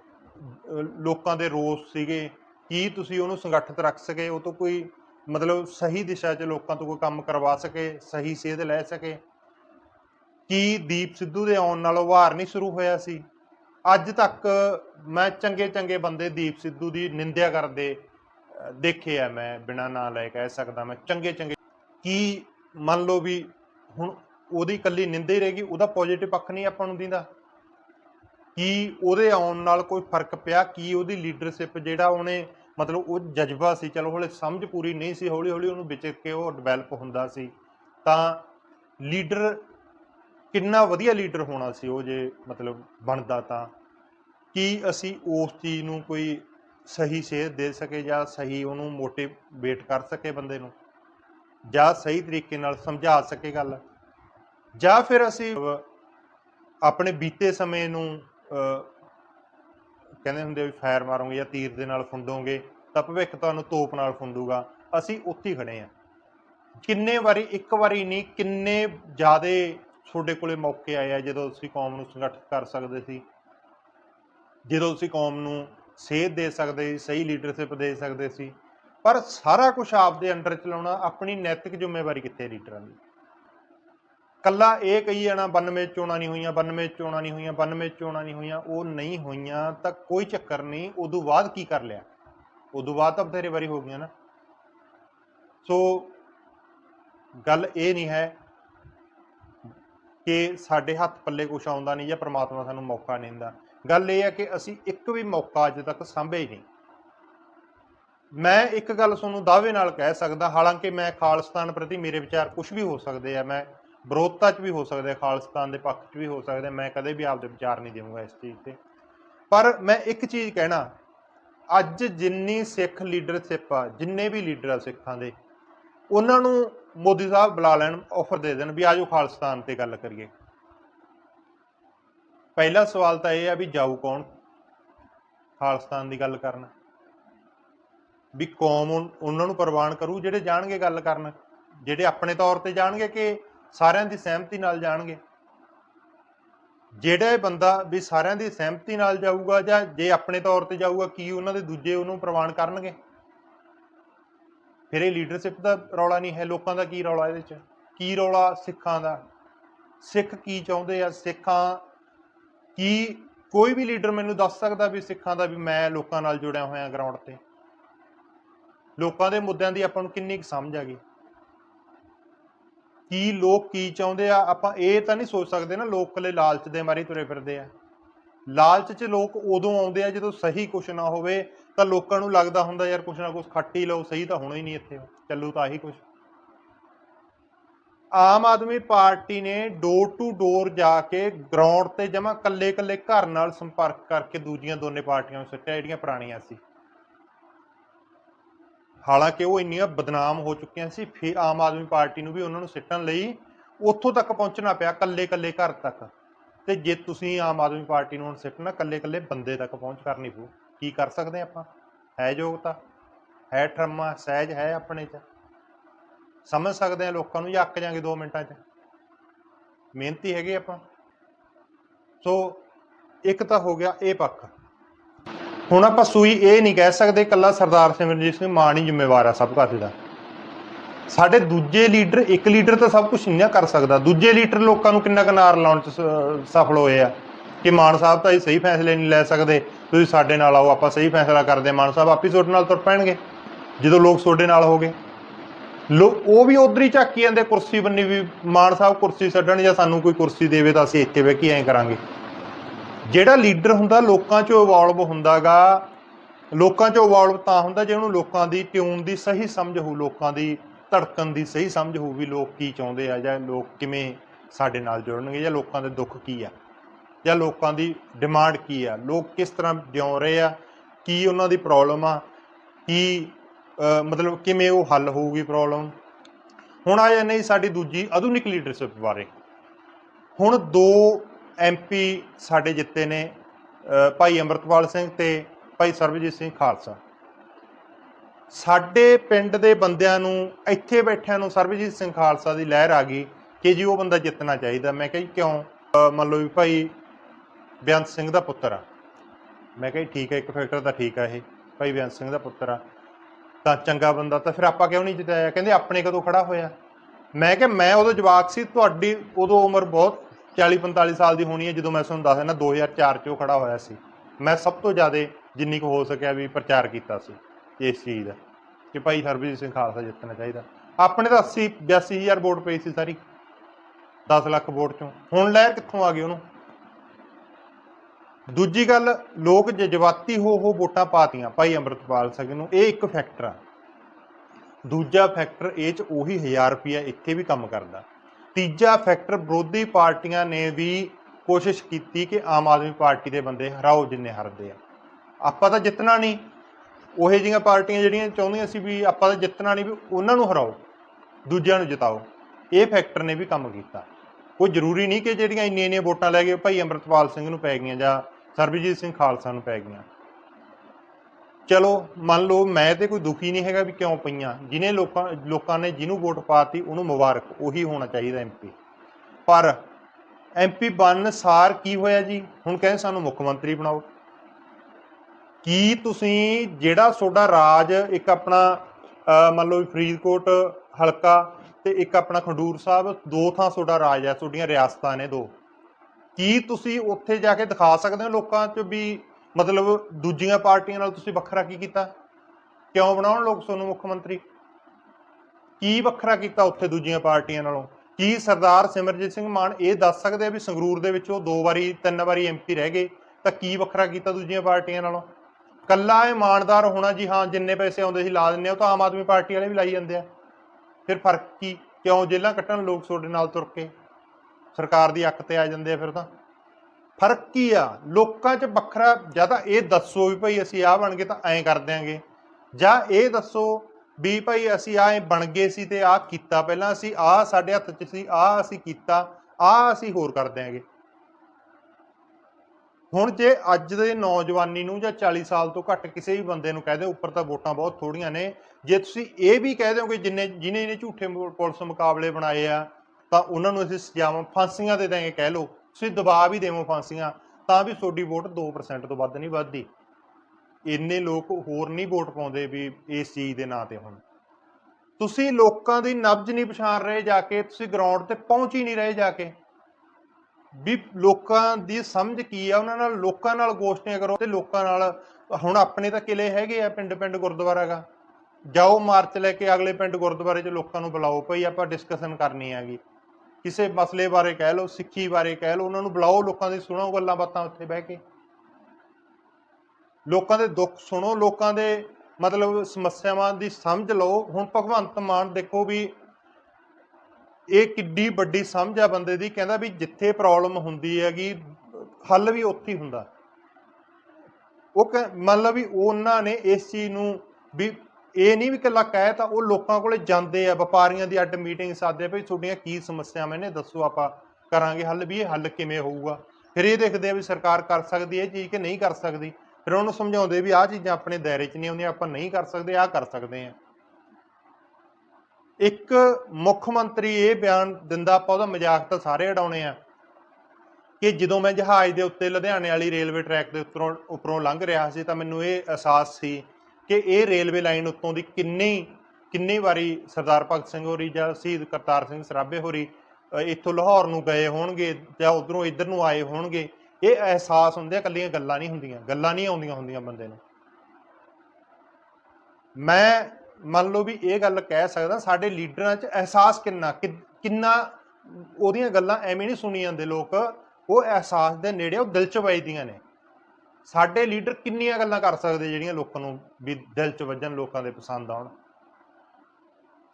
ਲੋਕਾਂ ਦੇ ਰੋਸ ਸੀਗੇ, ਕੀ ਤੁਸੀਂ ਉਹਨੂੰ ਸੰਗਠਿਤ ਰੱਖ ਸਕੇ? ਉਹ ਤੋਂ ਕੋਈ ਮਤਲਬ ਸਹੀ ਦਿਸ਼ਾ 'ਚ ਲੋਕਾਂ ਤੋਂ ਕੋਈ ਕੰਮ ਕਰਵਾ ਸਕੇ, ਸਹੀ ਸੇਧ ਲੈ ਸਕੇ? ਕੀ ਦੀਪ ਸਿੱਧੂ ਦੇ ਆਉਣ ਨਾਲ ਉਭਾਰ ਨਹੀਂ ਸ਼ੁਰੂ ਹੋਇਆ ਸੀ? ਅੱਜ ਤੱਕ ਮੈਂ ਚੰਗੇ ਚੰਗੇ ਬੰਦੇ ਦੀਪ ਸਿੱਧੂ ਦੀ ਨਿੰਦਿਆ ਕਰਦੇ ਦੇਖੇ ਆ ਮੈਂ, ਬਿਨਾਂ ਨਾਂ ਲੈ ਕਹਿ ਸਕਦਾ ਮੈਂ, ਚੰਗੇ ਚੰਗੇ। ਕੀ ਮੰਨ ਲਓ ਵੀ ਹੁਣ ਉਹਦੀ ਇਕੱਲੀ ਨਿੰਦਾ ਹੀ ਰਹੇਗੀ ਉਹਦਾ ਪੋਜ਼ਿਟਿਵ ਪੱਖ ਨਹੀਂ ਆਪਾਂ ਨੂੰ ਦਿੰਦਾ? ਕੀ ਉਹਦੇ ਆਉਣ ਨਾਲ ਕੋਈ ਫ਼ਰਕ ਪਿਆ? ਕੀ ਉਹਦੀ ਲੀਡਰਸ਼ਿਪ ਜਿਹੜਾ ਉਹਨੇ, ਮਤਲਬ ਉਹ ਜਜ਼ਬਾ ਸੀ, ਚਲੋ ਹੌਲੇ ਸਮਝ ਪੂਰੀ ਨਹੀਂ ਸੀ, ਹੌਲੀ ਹੌਲੀ ਉਹਨੂੰ ਵਿਚਰ ਕੇ ਉਹ ਡਿਵੈਲਪ ਹੁੰਦਾ ਸੀ, ਤਾਂ ਲੀਡਰ ਕਿੰਨਾ ਵਧੀਆ ਲੀਡਰ ਹੋਣਾ ਸੀ ਉਹ ਜੇ ਮਤਲਬ ਬਣਦਾ ਤਾਂ। ਕੀ ਅਸੀਂ ਉਸ ਚੀਜ਼ ਨੂੰ ਕੋਈ ਸਹੀ ਸੇਧ ਦੇ ਸਕੇ ਜਾਂ ਸਹੀ ਉਹਨੂੰ ਮੋਟੀਵੇਟ ਕਰ ਸਕੇ ਬੰਦੇ ਨੂੰ? ਜਾਂ ਸਹੀ ਤਰੀਕੇ ਨਾਲ ਸਮਝਾ ਸਕੇ ਗੱਲ? ਜਾਂ ਫਿਰ ਅਸੀਂ ਆਪਣੇ ਬੀਤੇ ਸਮੇਂ ਨੂੰ ਕਹਿੰਦੇ ਹੁੰਦੇ ਵੀ ਫਾਇਰ ਮਾਰੋਗੇ ਜਾਂ ਤੀਰ ਦੇ ਨਾਲ ਫੁੰਡੋਗੇ ਤਾਂ ਭਵਿੱਖ ਤੁਹਾਨੂੰ ਤੋਪ ਨਾਲ ਫੁੰਡੂਗਾ ਅਸੀਂ ਉੱਥੇ ਖੜੇ ਆ ਕਿੰਨੇ ਵਾਰੀ, ਇੱਕ ਵਾਰੀ ਨਹੀਂ, ਕਿੰਨੇ ਜ਼ਿਆਦੇ ਤੁਹਾਡੇ ਕੋਲੇ ਮੌਕੇ ਆਏ ਆ ਜਦੋਂ ਤੁਸੀਂ ਕੌਮ ਨੂੰ ਸੰਗਠਿਤ ਕਰ ਸਕਦੇ ਸੀ। ਜਦੋਂ ਤੁਸੀਂ ਕੌਮ ਨੂੰ ਸੇਧ ਦੇ ਸਕਦੇ ਸੀ, ਸਹੀ ਲੀਡਰਸ਼ਿਪ ਦੇ ਸਕਦੇ ਸੀ। ਪਰ ਸਾਰਾ ਕੁਝ ਆਪ ਦੇ ਅੰਡਰ ਚਲਾਉਣਾ, ਆਪਣੀ ਨੈਤਿਕ ਜ਼ਿੰਮੇਵਾਰੀ ਕਿੱਥੇ ਲੀਡਰਾਂ ਦੀ? ਕੱਲਾ ਇਹ ਕਹੀ ਜਾਣਾ 92 ਚੋਣਾਂ ਨਹੀਂ ਹੋਈਆਂ 92 ਚੋਣਾਂ ਨਹੀਂ ਹੋਈਆਂ 92 ਚੋਣਾਂ ਨਹੀਂ ਹੋਈਆਂ, ਉਹ ਨਹੀਂ ਹੋਈਆਂ, ਤਾਂ ਕੋਈ ਚੱਕਰ ਨਹੀਂ, ਉਦੋਂ ਬਾਅਦ ਕੀ ਕਰ ਲਿਆ? ਉਦੋਂ ਬਾਅਦ ਤਾਂ ਬਥੇਰੇ ਵਾਰੀ ਹੋ ਗਈਆਂ ਨਾ। ਸੋ ਗੱਲ ਇਹ ਨਹੀਂ ਹੈ ਕਿ ਸਾਡੇ ਹੱਥ ਪੱਲੇ ਕੁਝ ਆਉਂਦਾ ਨਹੀਂ ਜਾਂ ਪ੍ਰਮਾਤਮਾ ਸਾਨੂੰ ਮੌਕਾ ਨਹੀਂ ਦਿੰਦਾ। ਗੱਲ ਇਹ ਹੈ ਕਿ ਅਸੀਂ ਇੱਕ ਵੀ ਮੌਕਾ ਅੱਜ ਤੱਕ ਸਾਂਭਿਆ ਹੀ ਨਹੀਂ। ਮੈਂ ਇੱਕ ਗੱਲ ਤੁਹਾਨੂੰ ਦਾਅਵੇ ਨਾਲ ਕਹਿ ਸਕਦਾ, ਹਾਲਾਂਕਿ ਮੈਂ ਖਾਲਿਸਤਾਨ ਪ੍ਰਤੀ ਮੇਰੇ ਵਿਚਾਰ ਕੁਝ ਵੀ ਹੋ ਸਕਦੇ ਆ, ਮੈਂ ਵਿਰੋਧਤਾ 'ਚ ਵੀ ਹੋ ਸਕਦੇ ਖਾਲਿਸਤਾਨ ਦੇ ਪੱਖ 'ਚ ਵੀ ਹੋ ਸਕਦਾ ਮੈਂ ਕਦੇ ਵੀ ਆਪਦੇ ਵਿਚਾਰ ਨਹੀਂ ਦੇਵਾਂਗਾ ਇਸ ਚੀਜ਼ ਤੇ। ਪਰ ਮੈਂ ਇੱਕ ਚੀਜ਼ ਕਹਿਣਾ, ਅੱਜ ਜਿੰਨੀ ਸਿੱਖ ਲੀਡਰਸ਼ਿਪ ਆ, ਜਿੰਨੇ ਵੀ ਲੀਡਰ ਆ ਸਿੱਖਾਂ ਦੇ, ਉਹਨਾਂ ਨੂੰ ਮੋਦੀ ਸਾਹਿਬ ਬੁਲਾ ਲੈਣ ਆਫਰ ਦੇ ਦੇਣ ਵੀ ਆਜੋ ਖਾਲਿਸਤਾਨ ਤੇ ਗੱਲ ਕਰੀਏ। ਪਹਿਲਾ ਸਵਾਲ ਤਾਂ ਇਹ ਆ ਵੀ ਜਾਊ ਕੌਣ? ਖਾਲਿਸਤਾਨ ਦੀ ਗੱਲ ਕਰਨ। ਵੀ ਕੌਮ ਉਹਨਾਂ ਨੂੰ ਪ੍ਰਵਾਨ ਕਰੂ ਜਿਹੜੇ ਜਾਣਗੇ ਗੱਲ ਕਰਨ। ਜਿਹੜੇ ਆਪਣੇ ਤੌਰ ਤੇ ਜਾਣਗੇ ਕਿ ਸਾਰਿਆਂ ਦੀ ਸਹਿਮਤੀ ਨਾਲ ਜਾਣਗੇ। ਜਿਹੜਾ ਇਹ ਬੰਦਾ ਵੀ ਸਾਰਿਆਂ ਦੀ ਸਹਿਮਤੀ ਨਾਲ ਜਾਊਗਾ ਜਾਂ ਜੇ ਆਪਣੇ ਤੌਰ ਤੇ ਜਾਊਗਾ, ਕੀ ਉਹਨਾਂ ਦੇ ਦੂਜੇ ਉਹਨੂੰ ਪ੍ਰਵਾਨ ਕਰਨਗੇ? ਫਿਰ ਇਹ ਲੀਡਰਸ਼ਿਪ ਦਾ ਰੌਲਾ ਨਹੀਂ ਹੈ, ਲੋਕਾਂ ਦਾ ਕੀ ਰੌਲਾ ਇਹਦੇ ਚ? ਕੀ ਰੌਲਾ ਸਿੱਖਾਂ ਦਾ? ਸਿੱਖ ਕੀ ਚਾਹੁੰਦੇ ਆ? ਸਿੱਖਾਂ ਕੀ, ਕੋਈ ਵੀ ਲੀਡਰ ਮੈਨੂੰ ਦੱਸ ਸਕਦਾ ਵੀ ਸਿੱਖਾਂ ਦਾ ਵੀ ਮੈਂ ਲੋਕਾਂ ਨਾਲ ਜੁੜਿਆ ਹੋਇਆ ਗਰਾਊਂਡ ਤੇ। ਲੋਕਾਂ ਦੇ ਮੁੱਦਿਆਂ ਦੀ ਆਪਾਂ ਨੂੰ ਕਿੰਨੀ ਕੁ ਸਮਝ ਆ ਗਈ। ਕੀ ਲੋਕ ਕੀ ਚਾਹੁੰਦੇ ਆ? ਆਪਾਂ ਇਹ ਤਾਂ ਨਹੀਂ ਸੋਚ ਸਕਦੇ ਨਾ, ਲੋਕ ਕੱਲੇ ਲਾਲਚ ਦੇ ਮਾਰੇ ਤੁਰੇ ਫਿਰਦੇ ਆ। ਲਾਲਚ 'ਚ ਲੋਕ ਉਦੋਂ ਆਉਂਦੇ ਆ ਜਦੋਂ ਸਹੀ ਕੁਛ ਨਾ ਹੋਵੇ ਤਾਂ ਲੋਕਾਂ ਨੂੰ ਲੱਗਦਾ ਹੁੰਦਾ ਯਾਰ ਕੁਛ ਨਾ ਕੁਛ ਖੱਟ ਹੀ ਲਓ, ਸਹੀ ਤਾਂ ਹੋਣਾ ਹੀ ਨਹੀਂ ਇੱਥੇ। ਚੱਲੂ ਤਾਂ ਆਹੀ ਕੁਛ। ਆਮ ਆਦਮੀ ਪਾਰਟੀ ਨੇ ਡੋਰ ਟੂ ਡੋਰ ਜਾ ਕੇ ਗਰਾਊਂਡ ਤੇ ਜਮਾ ਕੱਲੇ ਕੱਲੇ ਘਰ ਨਾਲ ਸੰਪਰਕ ਕਰਕੇ ਦੂਜੀਆਂ ਦੋਨੇ ਪਾਰਟੀਆਂ ਨੂੰ ਸੱਟਿਆ, ਜਿਹੜੀਆਂ ਪੁਰਾਣੀਆਂ ਸੀ। ਹਾਲਾਂਕਿ ਉਹ ਇੰਨੀਆਂ ਬਦਨਾਮ ਹੋ ਚੁੱਕੀਆਂ ਸੀ, ਫਿਰ ਆਮ ਆਦਮੀ ਪਾਰਟੀ ਨੂੰ ਵੀ ਉਹਨਾਂ ਨੂੰ ਸਿੱਟਣ ਲਈ ਉੱਥੋਂ ਤੱਕ ਪਹੁੰਚਣਾ ਪਿਆ ਕੱਲੇ ਕੱਲੇ ਘਰ ਤੱਕ। ਤੇ ਜੇ ਤੁਸੀਂ ਆਮ ਆਦਮੀ ਪਾਰਟੀ ਨੂੰ ਹੁਣ ਸਿੱਟਣਾ ਕੱਲੇ ਕੱਲੇ ਬੰਦੇ ਤੱਕ ਪਹੁੰਚ ਕਰਨੀ ਪਊ। ਕੀ ਕਰ ਸਕਦੇ ਆਪਾਂ? ਹੈ ਯੋਗਤਾ, ਹੈ ਠਰਮਾ ਸਹਿਜ ਹੈ ਆਪਣੇ 'ਚ। ਸਮਝ ਸਕਦੇ ਆ ਲੋਕਾਂ ਨੂੰ ਜਾਂ ਅੱਕ ਜਾਾਂਗੇ 2 ਮਿੰਟਾਂ 'ਚ। ਮਿਹਨਤੀ ਹੈਗੇ ਆਪਾਂ। ਸੋ, ਇੱਕ ਤਾਂ ਹੋ ਗਿਆ ਇਹ ਪੱਖ। ਹੁਣ ਆਪਾਂ ਸੂਈ ਇਹ ਨਹੀਂ ਕਹਿ ਸਕਦੇ ਕੱਲਾ ਸਰਦਾਰ ਸਿਮਰਜੀਤ ਸਿੰਘ ਮਾਨ ਹੀ ਜ਼ਿੰਮੇਵਾਰ ਆ ਸਭ ਕੁਝ ਦਾ ਸਾਡੇ ਦੂਜੇ ਲੀਡਰ, ਇੱਕ ਲੀਡਰ ਤਾਂ ਸਭ ਕੁਝ ਨਹੀਂ ਨਾ ਕਰ ਸਕਦਾ। ਦੂਜੇ ਲੀਡਰ ਲੋਕਾਂ ਨੂੰ ਕਿੰਨਾ ਕਿਨਾਰ ਲਾਉਣ ਚ ਸਫਲ ਹੋਏ ਆ। ਕਿ ਮਾਨ ਸਾਹਿਬ ਤਾਂ ਇਹ ਸਹੀ ਫੈਸਲੇ ਨਹੀਂ ਲੈ ਸਕਦੇ। ਤੁਸੀਂ ਸਾਡੇ ਨਾਲ ਆਓ, ਆਪਾਂ ਸਹੀ ਫੈਸਲਾ ਕਰਦੇ ਹਾਂ। ਮਾਨ ਸਾਹਿਬ, ਆਪੀ ਤੁਹਾਡੇ ਨਾਲ ਤੁਰ ਪੈਣਗੇ, ਜਦੋਂ ਲੋਕ ਤੁਹਾਡੇ ਨਾਲ ਹੋਗੇ ਲੋ, ਉਹ ਵੀ ਉਧਰ ਹੀ ਝਾਕੀ ਜਾਂਦੇ, ਕੁਰਸੀ ਬੰਨੀ ਵੀ, ਮਾਨ ਸਾਹਿਬ ਕੁਰਸੀ ਛੱਡਣ ਜਾਂ ਸਾਨੂੰ ਕੋਈ ਕੁਰਸੀ ਦੇਵੇ ਤਾਂ ਅਸੀਂ ਇੱਥੇ ਬਹਿ ਕੇ ਐਂ ਕਰਾਂਗੇ ਜਿਹੜਾ ਲੀਡਰ ਹੁੰਦਾ, ਲੋਕਾਂ 'ਚੋਂ ਇਵੋਲਵ ਹੁੰਦਾਗਾ, ਲੋਕਾਂ 'ਚੋਂ ਇਵੋਲਵ ਤਾਂ ਹੁੰਦਾ ਜੇ ਉਹਨੂੰ ਲੋਕਾਂ ਦੀ ਟਿਊਨ ਦੀ ਸਹੀ ਸਮਝ ਹੋਊ, ਲੋਕਾਂ ਦੀ ਧੜਕਣ ਦੀ ਸਹੀ ਸਮਝ ਹੋਊ ਵੀ ਲੋਕ ਕੀ ਚਾਹੁੰਦੇ ਆ ਜਾਂ ਲੋਕ ਕਿਵੇਂ ਸਾਡੇ ਨਾਲ ਜੁੜਨਗੇ ਜਾਂ ਲੋਕਾਂ ਦੇ ਦੁੱਖ ਕੀ ਆ ਜਾਂ ਲੋਕਾਂ ਦੀ ਡਿਮਾਂਡ ਕੀ ਆ? ਲੋਕ ਕਿਸ ਤਰ੍ਹਾਂ ਜਿਉ ਰਹੇ ਆ? ਕੀ ਉਹਨਾਂ ਦੀ ਪ੍ਰੋਬਲਮ ਆ? ਕੀ ਮਤਲਬ ਕਿਵੇਂ ਉਹ ਹੱਲ ਹੋਊਗੀ ਪ੍ਰੋਬਲਮ ਹੁਣ ਆ ਜਾਂਦੇ ਜੀ ਸਾਡੀ ਦੂਜੀ ਆਧੁਨਿਕ ਲੀਡਰਸ਼ਿਪ ਬਾਰੇ। ਹੁਣ ਦੋ ਐਮਪੀ ਸਾਡੇ ਜਿੱਤੇ ਨੇ ਭਾਈ ਅੰਮ੍ਰਿਤਪਾਲ ਸਿੰਘ ਤੇ ਭਾਈ ਸਰਬਜੀਤ ਸਿੰਘ ਖਾਲਸਾ। ਸਾਡੇ ਪਿੰਡ ਦੇ ਬੰਦਿਆਂ ਨੂੰ, ਇੱਥੇ ਬੈਠਿਆਂ ਨੂੰ ਸਰਬਜੀਤ ਸਿੰਘ ਖਾਲਸਾ ਦੀ ਲਹਿਰ ਆ ਗਈ ਕਿ ਜੀ ਉਹ ਬੰਦਾ ਜਿੱਤਣਾ ਚਾਹੀਦਾ। ਮੈਂ ਕਿਹਾ ਕਿਉਂ? ਮੰਨ ਲਓ ਵੀ ਭਾਈ ਬੇਅੰਤ ਸਿੰਘ ਦਾ ਪੁੱਤਰ ਆ। ਮੈਂ ਕਿਹਾ ਜੀ ਠੀਕ ਹੈ, ਇੱਕ ਫੈਕਟਰ ਤਾਂ ਠੀਕ ਆ ਇਹ। ਭਾਈ ਬੇਅੰਤ ਸਿੰਘ ਦਾ ਪੁੱਤਰ ਆ। ਤਾਂ ਚੰਗਾ ਬੰਦਾ ਤਾਂ ਫਿਰ ਆਪਾਂ ਕਿਉਂ ਨਹੀਂ ਜਿਤਾਇਆ? ਕਹਿੰਦੇ ਆਪਣੇ ਕਦੋਂ ਖੜਾ ਹੋਇਆ? ਮੈਂ ਕਿਹਾ ਮੈਂ ਉਦੋਂ ਜਵਾਕ ਸੀ, ਤੁਹਾਡੀ ਉਦੋਂ ਉਮਰ ਬਹੁਤ 40 45 ਸਾਲ ਦੀ ਹੋਣੀ ਹੈ, ਜਦੋਂ ਮੈਂ ਤੁਹਾਨੂੰ ਦੱਸ ਦਿੰਦਾ 2004 ਚ ਉਹ ਖੜਾ ਹੋਇਆ ਸੀ। ਮੈਂ ਸਭ ਤੋਂ ਜ਼ਿਆਦਾ ਜਿੰਨੀ ਕੁ ਹੋ ਸਕਿਆ ਵੀ ਪ੍ਰਚਾਰ ਕੀਤਾ ਸੀ ਇਸ ਚੀਜ਼ ਦਾ, ਕਿ ਭਾਈ ਹਰਬਜੀਤ ਸਿੰਘ ਖਾਲਸਾ ਜਿੱਤਣਾ ਚਾਹੀਦਾ। ਆਪਣੇ ਤਾਂ 80 82000 ਵੋਟ ਪਈ ਸੀ ਸਾਰੀ 10 ਲੱਖ ਵੋਟ ਚੋਂ। ਹੁਣ ਲਹਿਰ ਕਿੱਥੋਂ ਆ ਗਈ ਉਹਨੂੰ? ਦੂਜੀ ਗੱਲ, ਲੋਕ ਜਜ਼ਬਾਤੀ ਹੋ ਹੋ ਵੋਟਾਂ ਪਾਤੀਆਂ, ਭਾਈ ਅੰਮ੍ਰਿਤਪਾਲ ਸਿੰਘ ਨੂੰ, ਇਹ ਇੱਕ ਫੈਕਟਰ ਆ। ਦੂਜਾ ਫੈਕਟਰ ਇਹ ਚ ਉਹੀ 1000 ਰੁਪਿਆ ਇੱਥੇ ਵੀ ਕੰਮ ਕਰਦਾ। ਤੀਜਾ ਫੈਕਟਰ ਵਿਰੋਧੀ ਪਾਰਟੀਆਂ ਨੇ ਵੀ ਕੋਸ਼ਿਸ਼ ਕੀਤੀ ਕਿ ਆਮ ਆਦਮੀ ਪਾਰਟੀ ਦੇ ਬੰਦੇ ਹਰਾਓ ਜਿੰਨੇ ਹਰਦੇ ਆ। ਆਪਾਂ ਤਾਂ ਜਿੱਤਣਾ ਨਹੀਂ। ਉਹੇ ਜਿਹੀਆਂ ਪਾਰਟੀਆਂ ਜਿਹੜੀਆਂ ਚਾਹੁੰਦੀਆਂ ਸੀ ਵੀ ਆਪਾਂ ਤਾਂ ਜਿੱਤਣਾ ਨਹੀਂ, ਵੀ ਉਹਨਾਂ ਨੂੰ ਹਰਾਓ, ਦੂਜਿਆਂ ਨੂੰ ਜਿਤਾਓ। ਇਹ ਫੈਕਟਰ ਨੇ ਵੀ ਕੰਮ ਕੀਤਾ। ਕੋਈ ਜ਼ਰੂਰੀ ਨਹੀਂ ਕਿ ਜਿਹੜੀਆਂ ਇੰਨੀਆਂ ਇੰਨੀਆਂ ਵੋਟਾਂ ਲੈ ਗਏ ਭਾਈ ਅੰਮ੍ਰਿਤਪਾਲ ਸਿੰਘ ਨੂੰ ਪੈ ਗਈਆਂ ਜਾਂ ਸਰਬਜੀਤ ਸਿੰਘ ਖਾਲਸਾ ਨੂੰ ਪੈ ਗਈਆਂ। ਚਲੋ, ਮੰਨ ਲਓ ਮੈਂ ਤੇ ਕੋਈ ਦੁਖੀ ਨਹੀਂ ਹੈਗਾ ਵੀ ਕਿਉਂ ਪਈਆਂ। ਜਿਨੇ ਲੋਕਾਂ ਲੋਕਾਂ ਨੇ ਜਿਹਨੂੰ ਵੋਟ ਪਾਤੀ, ਉਹਨੂੰ ਮੁਬਾਰਕ। ਉਹੀ ਹੋਣਾ ਚਾਹੀਦਾ ਐਮਪੀ ਪਰ ਐਮਪੀ ਬਣਨ ਸਾਰ ਕੀ ਹੋਇਆ ਜੀ? ਹੁਣ ਕਹਿੰਦੇ ਸਾਨੂੰ ਮੁੱਖ ਮੰਤਰੀ ਬਣਾਓ। ਕੀ ਤੁਸੀਂ ਜਿਹੜਾ ਤੁਹਾਡਾ ਰਾਜ, ਇੱਕ ਆਪਣਾ ਮੰਨ ਲਓ ਫਰੀਦਕੋਟ ਹਲਕਾ ਤੇ ਇੱਕ ਆਪਣਾ ਖੰਡੂਰ ਸਾਹਿਬ, ਦੋ ਥਾਂ ਤੁਹਾਡਾ ਰਾਜ ਹੈ, ਤੁਹਾਡੀਆਂ ਰਿਆਸਤਾਂ ਨੇ ਦੋ। ਕੀ ਤੁਸੀਂ ਉੱਥੇ ਜਾ ਕੇ ਦਿਖਾ ਸਕਦੇ ਹੋ ਲੋਕਾਂ 'ਚ ਵੀ ਮਤਲਬ ਦੂਜੀਆਂ ਪਾਰਟੀਆਂ ਨਾਲ ਤੁਸੀਂ ਵੱਖਰਾ ਕੀ ਕੀਤਾ? ਕਿਉਂ ਬਣਾਉਣ ਲੋਕ ਤੁਹਾਨੂੰ ਮੁੱਖ ਮੰਤਰੀ? ਕੀ ਵੱਖਰਾ ਕੀਤਾ ਉੱਥੇ ਦੂਜੀਆਂ ਪਾਰਟੀਆਂ ਨਾਲੋਂ? ਕੀ ਸਰਦਾਰ ਸਿਮਰਜੀਤ ਸਿੰਘ ਮਾਨ ਇਹ ਦੱਸ ਸਕਦੇ ਆ ਵੀ ਸੰਗਰੂਰ ਦੇ ਵਿੱਚ ਉਹ ਦੋ ਵਾਰੀ, ਤਿੰਨ ਵਾਰੀ ਐਮਪੀ ਰਹਿ ਗਏ, ਤਾਂ ਕੀ ਵੱਖਰਾ ਕੀਤਾ ਦੂਜੀਆਂ ਪਾਰਟੀਆਂ ਨਾਲੋਂ? ਕੱਲਾ ਇਮਾਨਦਾਰ ਹੋਣਾ ਜੀ, ਹਾਂ, ਜਿੰਨੇ ਪੈਸੇ ਆਉਂਦੇ ਸੀ ਲਾ ਦਿੰਨੇ ਆ, ਉਹ ਤਾਂ ਆਮ ਆਦਮੀ ਪਾਰਟੀ ਵਾਲੇ ਵੀ ਲਾਈ ਜਾਂਦੇ ਆ। ਫਿਰ ਫ਼ਰਕ ਕੀ? ਕਿਉਂ ਜੇਲਾਂ ਕੱਟਣ ਲੋਕ ਤੁਹਾਡੇ ਨਾਲ ਤੁਰ ਕੇ? ਸਰਕਾਰ ਦੀ ਅੱਖ ਤੇ ਆ ਜਾਂਦੇ ਆ ਫਿਰ ਤਾਂ। ਫ਼ਰਕ ਕੀ ਆ? ਲੋਕਾਂ 'ਚ ਵੱਖਰਾ ਜਾਂ ਤਾਂ ਇਹ ਦੱਸੋ ਵੀ ਭਾਈ ਅਸੀਂ ਆਹ ਬਣ ਗਏ ਤਾਂ ਐਂ ਕਰ ਦਿਆਂਗੇ। ਜਾਂ ਇਹ ਦੱਸੋ ਵੀ ਭਾਈ ਅਸੀਂ ਆਹ ਬਣ ਗਏ ਸੀ ਤੇ ਆਹ ਕੀਤਾ ਪਹਿਲਾਂ ਅਸੀਂ, ਆਹ ਸਾਡੇ ਹੱਥ 'ਚ ਸੀ, ਆਹ ਅਸੀਂ ਕੀਤਾ, ਆਹ ਅਸੀਂ ਹੋਰ ਕਰ ਦਿਆਂਗੇ। ਹੁਣ ਜੇ ਅੱਜ ਦੇ ਨੌਜਵਾਨੀ ਨੂੰ ਜਾਂ 40 ਸਾਲ ਤੋਂ ਘੱਟ ਕਿਸੇ ਵੀ ਬੰਦੇ ਨੂੰ ਕਹਦੇ ਉੱਪਰ ਤਾਂ ਵੋਟਾਂ ਬਹੁਤ ਥੋੜੀਆਂ ਨੇ। ਜੇ ਤੁਸੀਂ ਇਹ ਵੀ ਕਹਿ ਦਿਓ ਜਿੰਨੇ, ਜਿਨੇ ਇਹਨੇ ਝੂਠੇ ਪੁਲਿਸ ਮੁਕਾਬਲੇ ਬਣਾਏ ਆ ਤਾਂ ਉਹਨਾਂ ਨੂੰ ਅਸੀਂ ਸਜ਼ਾਵਾਂ ਫਾਂਸੀਆਂ ਦੇ ਦਾਂਗੇ ਕਹਿ ਲਓ। ਤੁਸੀਂ ਦਬਾਅ ਵੀ ਦੇਵੋ ਫਾਂਸੀਆਂ, ਤਾਂ ਵੀ ਤੁਹਾਡੀ ਵੋਟ 2% ਤੋਂ ਵੱਧ ਨਹੀਂ ਵੱਧਦੀ। ਇੰਨੇ ਲੋਕ ਹੋਰ ਨਹੀਂ ਵੋਟ ਪਾਉਂਦੇ ਵੀ ਇਸ ਚੀਜ਼ ਦੇ ਨਾਂ ਤੇ ਹੁਣ। ਤੁਸੀਂ ਲੋਕਾਂ ਦੀ ਨਬਜ਼ ਨਹੀਂ ਪਛਾਣ ਰਹੇ ਜਾ ਕੇ ਤੁਸੀਂ ਗਰਾਊਂਡ ਤੇ ਪਹੁੰਚ ਹੀ ਨਹੀਂ ਰਹੇ ਜਾ ਕੇ ਵੀ ਲੋਕਾਂ ਦੀ ਸਮਝ ਕੀ ਆ? ਉਹਨਾਂ ਨਾਲ ਲੋਕਾਂ ਨਾਲ ਗੋਸ਼ਟੀਆਂ ਕਰੋ ਤੇ ਲੋਕਾਂ ਨਾਲ, ਹੁਣ ਆਪਣੇ ਤਾਂ ਕਿਲੇ ਹੈਗੇ ਆ ਪਿੰਡ ਪਿੰਡ ਗੁਰਦੁਆਰਾ ਜਾਓ ਮਾਰਚ ਲੈ ਕੇ ਅਗਲੇ ਪਿੰਡ ਗੁਰਦੁਆਰੇ 'ਚ ਲੋਕਾਂ ਨੂੰ ਬੁਲਾਓ, ਭਈ ਆਪਾਂ ਡਿਸਕਸ਼ਨ ਕਰਨੀ ਹੈਗੀ। ਕਿਸੇ ਮਸਲੇ ਬਾਰੇ ਕਹਿ ਲਓ, ਸਿੱਖੀ ਬਾਰੇ ਕਹਿ ਲਓ, ਉਹਨਾਂ ਨੂੰ ਬੁਲਾਓ, ਲੋਕਾਂ ਦੀ ਸੁਣੋ ਗੱਲਾਂ ਬਾਤਾਂ ਉੱਥੇ ਬਹਿ ਕੇ। ਲੋਕਾਂ ਦੇ ਦੁੱਖ ਸੁਣੋ, ਲੋਕਾਂ ਦੇ ਮਤਲਬ ਸਮੱਸਿਆਵਾਂ ਦੀ ਸਮਝ ਲਓ। ਹੁਣ ਭਗਵੰਤ ਮਾਨ ਦੇਖੋ ਵੀ ਇਹ ਕਿੱਡੀ ਵੱਡੀ ਸਮਝ ਆ ਬੰਦੇ ਦੀ, ਕਹਿੰਦਾ ਵੀ ਜਿੱਥੇ ਪ੍ਰੋਬਲਮ ਹੁੰਦੀ ਹੈਗੀ, ਹੱਲ ਵੀ ਉੱਥੇ ਹੀ ਹੁੰਦਾ। ਉਹ ਕਹਿ- ਮੰਨ ਲਓ ਵੀ ਉਹਨਾਂ ਨੇ ਇਸ ਚੀਜ਼ ਨੂੰ ਵੀ ਇਹ ਨਹੀਂ ਵੀ ਇਕੱਲਾ ਕਹਿ ਤਾਂ ਉਹ ਲੋਕਾਂ ਕੋਲੇ ਜਾਂਦੇ ਆ, ਵਪਾਰੀਆਂ ਦੀ ਅੱਡ ਮੀਟਿੰਗ ਸਾਦੇ ਭਈ ਤੁਹਾਡੀਆਂ ਕੀ ਸਮੱਸਿਆਵਾਂ ਨੇ, ਦੱਸੋ ਆਪਾਂ ਕਰਾਂਗੇ ਹੱਲ ਵੀ ਇਹ ਹੱਲ ਕਿਵੇਂ ਹੋਊਗਾ। ਫਿਰ ਇਹ ਦੇਖਦੇ ਆ ਵੀ ਸਰਕਾਰ ਕਰ ਸਕਦੀ ਹੈ ਇਹ ਚੀਜ਼ ਕਿ ਨਹੀਂ ਕਰ ਸਕਦੀ। ਫਿਰ ਉਹਨੂੰ ਸਮਝਾਉਂਦੇ ਵੀ ਆਹ ਚੀਜ਼ਾਂ ਆਪਣੇ ਦਾਇਰੇ 'ਚ ਨਹੀਂ ਆਉਂਦੀਆਂ, ਆਪਾਂ ਨਹੀਂ ਕਰ ਸਕਦੇ, ਆਹ ਕਰ ਸਕਦੇ ਆ ਇੱਕ ਮੁੱਖ ਮੰਤਰੀ ਇਹ ਬਿਆਨ ਦਿੰਦਾ, ਆਪਾਂ ਉਹਦਾ ਮਜ਼ਾਕ ਤਾਂ ਸਾਰੇ ਉਡਾਉਣੇ ਆ ਕਿ ਜਦੋਂ ਮੈਂ ਜਹਾਜ਼ ਦੇ ਉੱਤੇ ਲੁਧਿਆਣੇ ਵਾਲੀ ਰੇਲਵੇ ਟਰੈਕ ਦੇ ਉੱਪਰੋਂ ਉੱਪਰੋਂ ਲੰਘ ਰਿਹਾ ਸੀ ਤਾਂ ਮੈਨੂੰ ਇਹ ਅਹਿਸਾਸ ਸੀ ਕਿ ਇਹ ਰੇਲਵੇ ਲਾਈਨ ਉੱਤੋਂ ਦੀ ਕਿੰਨੀ ਕਿੰਨੀ ਵਾਰੀ ਸਰਦਾਰ ਭਗਤ ਸਿੰਘ ਹੋਰੀ ਜਾਂ ਸ਼ਹੀਦ ਕਰਤਾਰ ਸਿੰਘ ਸਰਾਭੇ ਹੋਰੀ ਅ, ਇੱਥੋਂ ਲਾਹੌਰ ਨੂੰ ਗਏ ਹੋਣਗੇ ਜਾਂ ਉਧਰੋਂ ਇੱਧਰ ਨੂੰ ਆਏ ਹੋਣਗੇ ਇਹ ਅਹਿਸਾਸ ਹੁੰਦੇ ਆ ਕੱਲੀਆਂ ਗੱਲਾਂ ਨਹੀਂ ਹੁੰਦੀਆਂ। ਗੱਲਾਂ ਨਹੀਂ ਆਉਂਦੀਆਂ ਹੁੰਦੀਆਂ ਬੰਦੇ ਨੂੰ। ਮੈਂ ਮੰਨ ਲਓ ਵੀ ਇਹ ਗੱਲ ਕਹਿ ਸਕਦਾ ਸਾਡੇ ਲੀਡਰਾਂ 'ਚ ਅਹਿਸਾਸ ਕਿੰਨਾ ਕਿ- ਕਿੰਨਾ ਉਹਦੀਆਂ ਗੱਲਾਂ ਐਵੇਂ ਨਹੀਂ ਸੁਣੀ ਜਾਂਦੇ ਲੋਕ ਉਹ ਅਹਿਸਾਸ ਦੇ ਨੇੜੇ ਉਹ ਦਿਲ 'ਚ ਵੱਜਦੀਆਂ ਨੇ। ਸਾਡੇ ਲੀਡਰ ਕਿੰਨੀਆਂ ਗੱਲਾਂ ਕਰ ਸਕਦੇ ਜਿਹੜੀਆਂ ਲੋਕਾਂ ਨੂੰ ਵੀ ਦਿਲ 'ਚ ਵੱਜਣ, ਲੋਕਾਂ ਦੇ ਪਸੰਦ ਆਉਣ?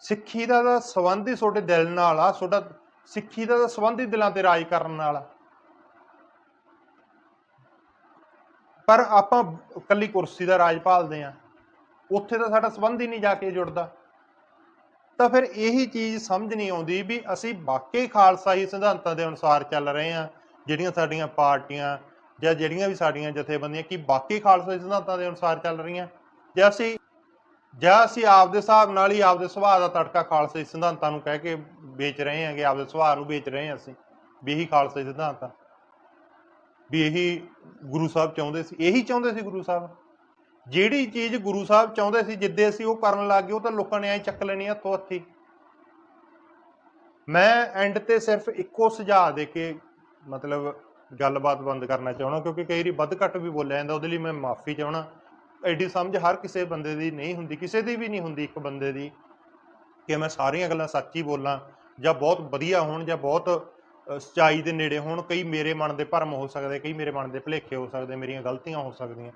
ਸਿੱਖੀ ਦਾ ਤਾਂ ਸੰਬੰਧ ਹੀ ਤੁਹਾਡੇ ਦਿਲ ਨਾਲ ਆ, ਤੁਹਾਡਾ ਸਿੱਖੀ ਦਾ ਤਾਂ ਹੀ ਦਿਲਾਂ ਤੇ ਰਾਜ ਕਰਨ ਨਾਲ ਆ। ਪਰ ਆਪਾਂ ਇਕੱਲੀ ਕੁਰਸੀ ਦਾ ਰਾਜ ਭਾਲਦੇ ਆ। ਉੱਥੇ ਤਾਂ ਸਾਡਾ ਸੰਬੰਧ ਹੀ ਨਹੀਂ ਜਾ ਕੇ ਜੁੜਦਾ। ਤਾਂ ਫਿਰ ਇਹੀ ਚੀਜ਼ ਸਮਝ ਨਹੀਂ ਆਉਂਦੀ ਵੀ ਅਸੀਂ ਵਾਕਈ ਖਾਲਸਾਈ ਸਿਧਾਂਤਾਂ ਦੇ ਅਨੁਸਾਰ ਚੱਲ ਰਹੇ ਹਾਂ ਜਿਹੜੀਆਂ ਸਾਡੀਆਂ ਪਾਰਟੀਆਂ ਜਾਂ ਜਿਹੜੀਆਂ ਵੀ ਸਾਡੀਆਂ ਜਥੇਬੰਦੀਆਂ, ਕੀ ਬਾਕੀ ਖਾਲਸਾਈ ਸਿਧਾਂਤਾਂ ਦੇ ਅਨੁਸਾਰ ਚੱਲ ਰਹੀਆਂ, ਜਾਂ ਅਸੀਂ ਜਾਂ ਅਸੀਂ ਆਪਦੇ ਹਿਸਾਬ ਨਾਲ ਹੀ ਆਪਦੇ ਸੁਭਾਅ ਦਾ ਤੜਕਾ ਖਾਲਸਾਈ ਸਿਧਾਂਤਾਂ ਨੂੰ ਕਹਿ ਕੇ ਵੇਚ ਰਹੇ ਹਾਂਗੇ, ਆਪਦੇ ਸੁਭਾਅ ਨੂੰ ਵੇਚ ਰਹੇ ਹਾਂ ਅਸੀਂ, ਵੀ ਇਹੀ ਖਾਲਸਾਈ ਸਿਧਾਂਤ। ਆ ਵੀ ਇਹੀ ਗੁਰੂ ਸਾਹਿਬ ਚਾਹੁੰਦੇ ਸੀ, ਇਹੀ ਚਾਹੁੰਦੇ ਸੀ ਗੁਰੂ ਸਾਹਿਬ। ਜਿਹੜੀ ਚੀਜ਼ ਗੁਰੂ ਸਾਹਿਬ ਚਾਹੁੰਦੇ ਸੀ, ਜਿੱਦੇ ਅਸੀਂ ਉਹ ਕਰਨ ਲੱਗ ਗਏ, ਉਹ ਤਾਂ ਲੋਕਾਂ ਨੇ ਐ ਚੱਕ ਲੈਣੀ ਆ ਹੱਥੋਂ ਹੱਥੀ। ਮੈਂ ਐਂਡ ਤੇ ਸਿਰਫ ਇੱਕੋ ਸੁਝਾਅ ਦੇ ਕੇ ਮਤਲਬ ਗੱਲਬਾਤ ਬੰਦ ਕਰਨਾ ਚਾਹਣਾ ਕਿਉਂਕਿ ਕਈ ਵਾਰੀ ਵੱਧ ਘੱਟ ਵੀ ਬੋਲਿਆ ਜਾਂਦਾ ਉਹਦੇ ਲਈ ਮੈਂ ਮਾਫੀ ਚਾਹਣਾ। ਐਡੀ ਸਮਝ ਹਰ ਕਿਸੇ ਬੰਦੇ ਦੀ ਨਹੀਂ ਹੁੰਦੀ ਕਿਸੇ ਦੀ ਵੀ ਨਹੀਂ ਹੁੰਦੀ ਇੱਕ ਬੰਦੇ ਦੀ ਕਿ ਮੈਂ ਸਾਰੀਆਂ ਗੱਲਾਂ ਸੱਚ ਹੀ ਬੋਲਾਂ ਜਾਂ ਬਹੁਤ ਵਧੀਆ ਹੋਣ ਜਾਂ ਬਹੁਤ ਅ, ਸੱਚਾਈ ਦੇ ਨੇੜੇ ਹੋਣ। ਕਈ ਮੇਰੇ ਮਨ ਦੇ ਭਰਮ ਹੋ ਸਕਦੇ ਕਈ ਮੇਰੇ ਮਨ ਦੇ ਭੁਲੇਖੇ ਹੋ ਸਕਦੇ ਮੇਰੀਆਂ ਗਲਤੀਆਂ ਹੋ ਸਕਦੀਆਂ।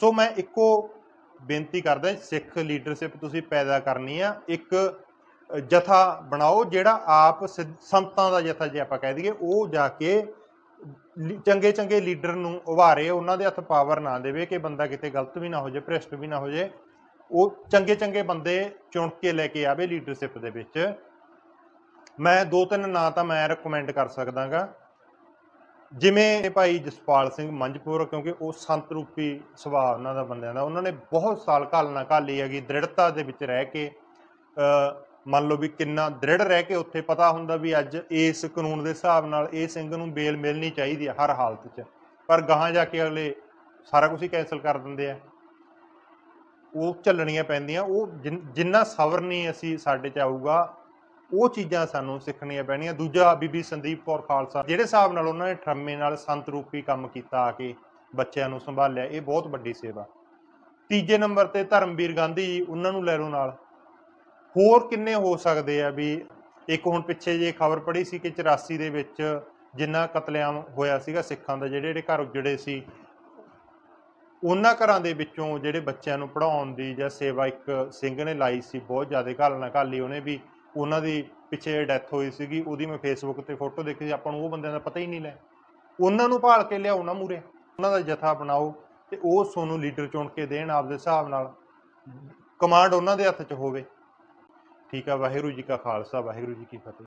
ਸੋ ਮੈਂ ਇੱਕੋ ਬੇਨਤੀ ਕਰਦਾ ਸਿੱਖ ਲੀਡਰਸ਼ਿਪ ਤੁਸੀਂ ਪੈਦਾ ਕਰਨੀ ਆ ਇੱਕ ਜਥਾ ਬਣਾਓ ਜਿਹੜਾ ਆਪ ਸਿ- ਸੰਤਾਂ ਦਾ ਜਥਾ ਜੇ ਆਪਾਂ ਕਹਿ ਦਈਏ ਉਹ ਜਾ ਕੇ ਚੰਗੇ ਚੰਗੇ ਲੀਡਰ ਨੂੰ ਉਭਾਰੇ, ਉਹਨਾਂ ਦੇ ਹੱਥ ਪਾਵਰ ਨਾ ਦੇਵੇ ਕਿ ਬੰਦਾ ਕਿਤੇ ਗਲਤ ਵੀ ਨਾ ਹੋ ਜਾਏ, ਭ੍ਰਿਸ਼ਟ ਵੀ ਨਾ ਹੋ ਜਾਏ। ਉਹ ਚੰਗੇ ਚੰਗੇ ਬੰਦੇ ਚੁਣ ਕੇ ਲੈ ਕੇ ਆਵੇ ਲੀਡਰਸ਼ਿਪ ਦੇ ਵਿੱਚ। ਮੈਂ ਦੋ ਤਿੰਨ ਨਾਂ ਤਾਂ ਮੈਂ ਰეკਮੈਂਡ ਕਰ ਸਕਦਾਗਾ। ਜਿਵੇਂ ਭਾਈ ਜਸਪਾਲ ਸਿੰਘ ਮੰਝਪੁਰ, ਕਿਉਂਕਿ ਉਹ ਸੰਤ ਰੂਪੀ ਸੁਭਾਅ ਉਹਨਾਂ ਦਾ ਬੰਦਿਆਂ ਦਾ। ਉਹਨਾਂ ਨੇ ਬਹੁਤ ਸਾਲ ਘਾਲਣਾ ਘਾਲੀ ਹੈਗੀ, ਦ੍ਰਿੜਤਾ ਦੇ ਵਿੱਚ ਰਹਿ ਕੇ ਮੰਨ ਲਓ ਵੀ ਕਿੰਨਾ ਦ੍ਰਿੜ ਰਹਿ ਕੇ ਉੱਥੇ ਪਤਾ ਹੁੰਦਾ ਵੀ ਅੱਜ ਇਸ ਕਾਨੂੰਨ ਦੇ ਹਿਸਾਬ ਨਾਲ ਇਹ ਸਿੰਘ ਨੂੰ ਬੇਲ ਮਿਲਣੀ ਚਾਹੀਦੀ ਹੈ ਹਰ ਹਾਲਤ 'ਚ। ਪਰ ਗਾਹਾਂ ਜਾ ਕੇ ਅਗਲੇ ਸਾਰਾ ਕੁਝ ਹੀ ਕੈਨਸਲ ਕਰ ਦਿੰਦੇ ਆ। ਉਹ ਝੱਲਣੀਆਂ ਪੈਂਦੀਆਂ, ਉਹ ਜਿੰਨਾ ਸਬਰ ਨਹੀਂ ਅਸੀਂ ਸਾਡੇ 'ਚ ਆਊਗਾ, ਉਹ ਚੀਜ਼ਾਂ ਸਾਨੂੰ ਸਿੱਖਣੀਆਂ ਪੈਣੀਆਂ। ਦੂਜਾ ਬੀਬੀ ਸੰਦੀਪ ਕੌਰ ਖਾਲਸਾ, ਜਿਹੜੇ ਹਿਸਾਬ ਨਾਲ ਉਹਨਾਂ ਨੇ ਠਰਮੇ ਨਾਲ ਸੰਤ ਰੂਪੀ ਕੰਮ ਕੀਤਾ ਆ ਕੇ ਬੱਚਿਆਂ ਨੂੰ ਸੰਭਾਲਿਆ, ਇਹ ਬਹੁਤ ਵੱਡੀ ਸੇਵਾ। ਤੀਜੇ ਨੰਬਰ ਤੇ ਧਰਮਵੀਰ ਗਾਂਧੀ ਜੀ, ਉਹਨਾਂ ਨੂੰ ਲੈ ਲਓ ਨਾਲ। ਹੋਰ ਕਿੰਨੇ ਹੋ ਸਕਦੇ ਆ ਵੀ ਇੱਕ ਹੁਣ ਪਿੱਛੇ ਜੇ ਖਬਰ ਪੜੀ ਸੀ ਕਿ 84 ਦੇ ਵਿੱਚ ਜਿੰਨਾ ਕਤਲੇਆਮ ਹੋਇਆ ਸੀਗਾ ਸਿੱਖਾਂ ਦਾ, ਜਿਹੜੇ ਜਿਹੜੇ ਘਰ ਉਜੜੇ ਸੀ, ਉਹਨਾਂ ਘਰਾਂ ਦੇ ਵਿੱਚੋਂ ਜਿਹੜੇ ਬੱਚਿਆਂ ਨੂੰ ਪੜ੍ਹਾਉਣ ਦੀ ਜਾਂ ਸੇਵਾ ਇੱਕ ਸਿੰਘ ਨੇ ਲਾਈ ਸੀ, ਬਹੁਤ ਜ਼ਿਆਦਾ ਘਾਲ ਨਾ ਘਾਲੀ ਉਹਨੇ ਵੀ, ਉਹਨਾਂ ਦੀ ਪਿੱਛੇ ਡੈਥ ਹੋਈ ਸੀਗੀ, ਉਹਦੀ ਮੈਂ ਫੇਸਬੁੱਕ ਤੇ ਫੋਟੋ ਦੇਖੀ ਸੀ, ਆਪਾਂ ਨੂੰ ਉਹ ਬੰਦਿਆਂ ਦਾ ਪਤਾ ਹੀ ਨਹੀਂ ਲੈ। ਉਹਨਾਂ ਨੂੰ ਭਾਲ ਕੇ ਲਿਆਓ ਨਾ ਮੂਰੇ ਉਹਨਾਂ ਦਾ ਜਥਾ ਬਣਾਓ ਤੇ ਉਹ ਸੋਨੂੰ ਲੀਡਰ ਚੁਣ ਕੇ ਦੇਣ ਆਪਦੇ ਹਿਸਾਬ ਨਾਲ, ਕਮਾਂਡ ਉਹਨਾਂ ਦੇ ਹੱਥ 'ਚ ਹੋਵੇ। ਠੀਕ ਆ ਵਾਹਿਗੁਰੂ ਜੀ ਕਾ ਖਾਲਸਾ ਵਾਹਿਗੁਰੂ ਜੀ ਕੀ ਫਤਿਹ।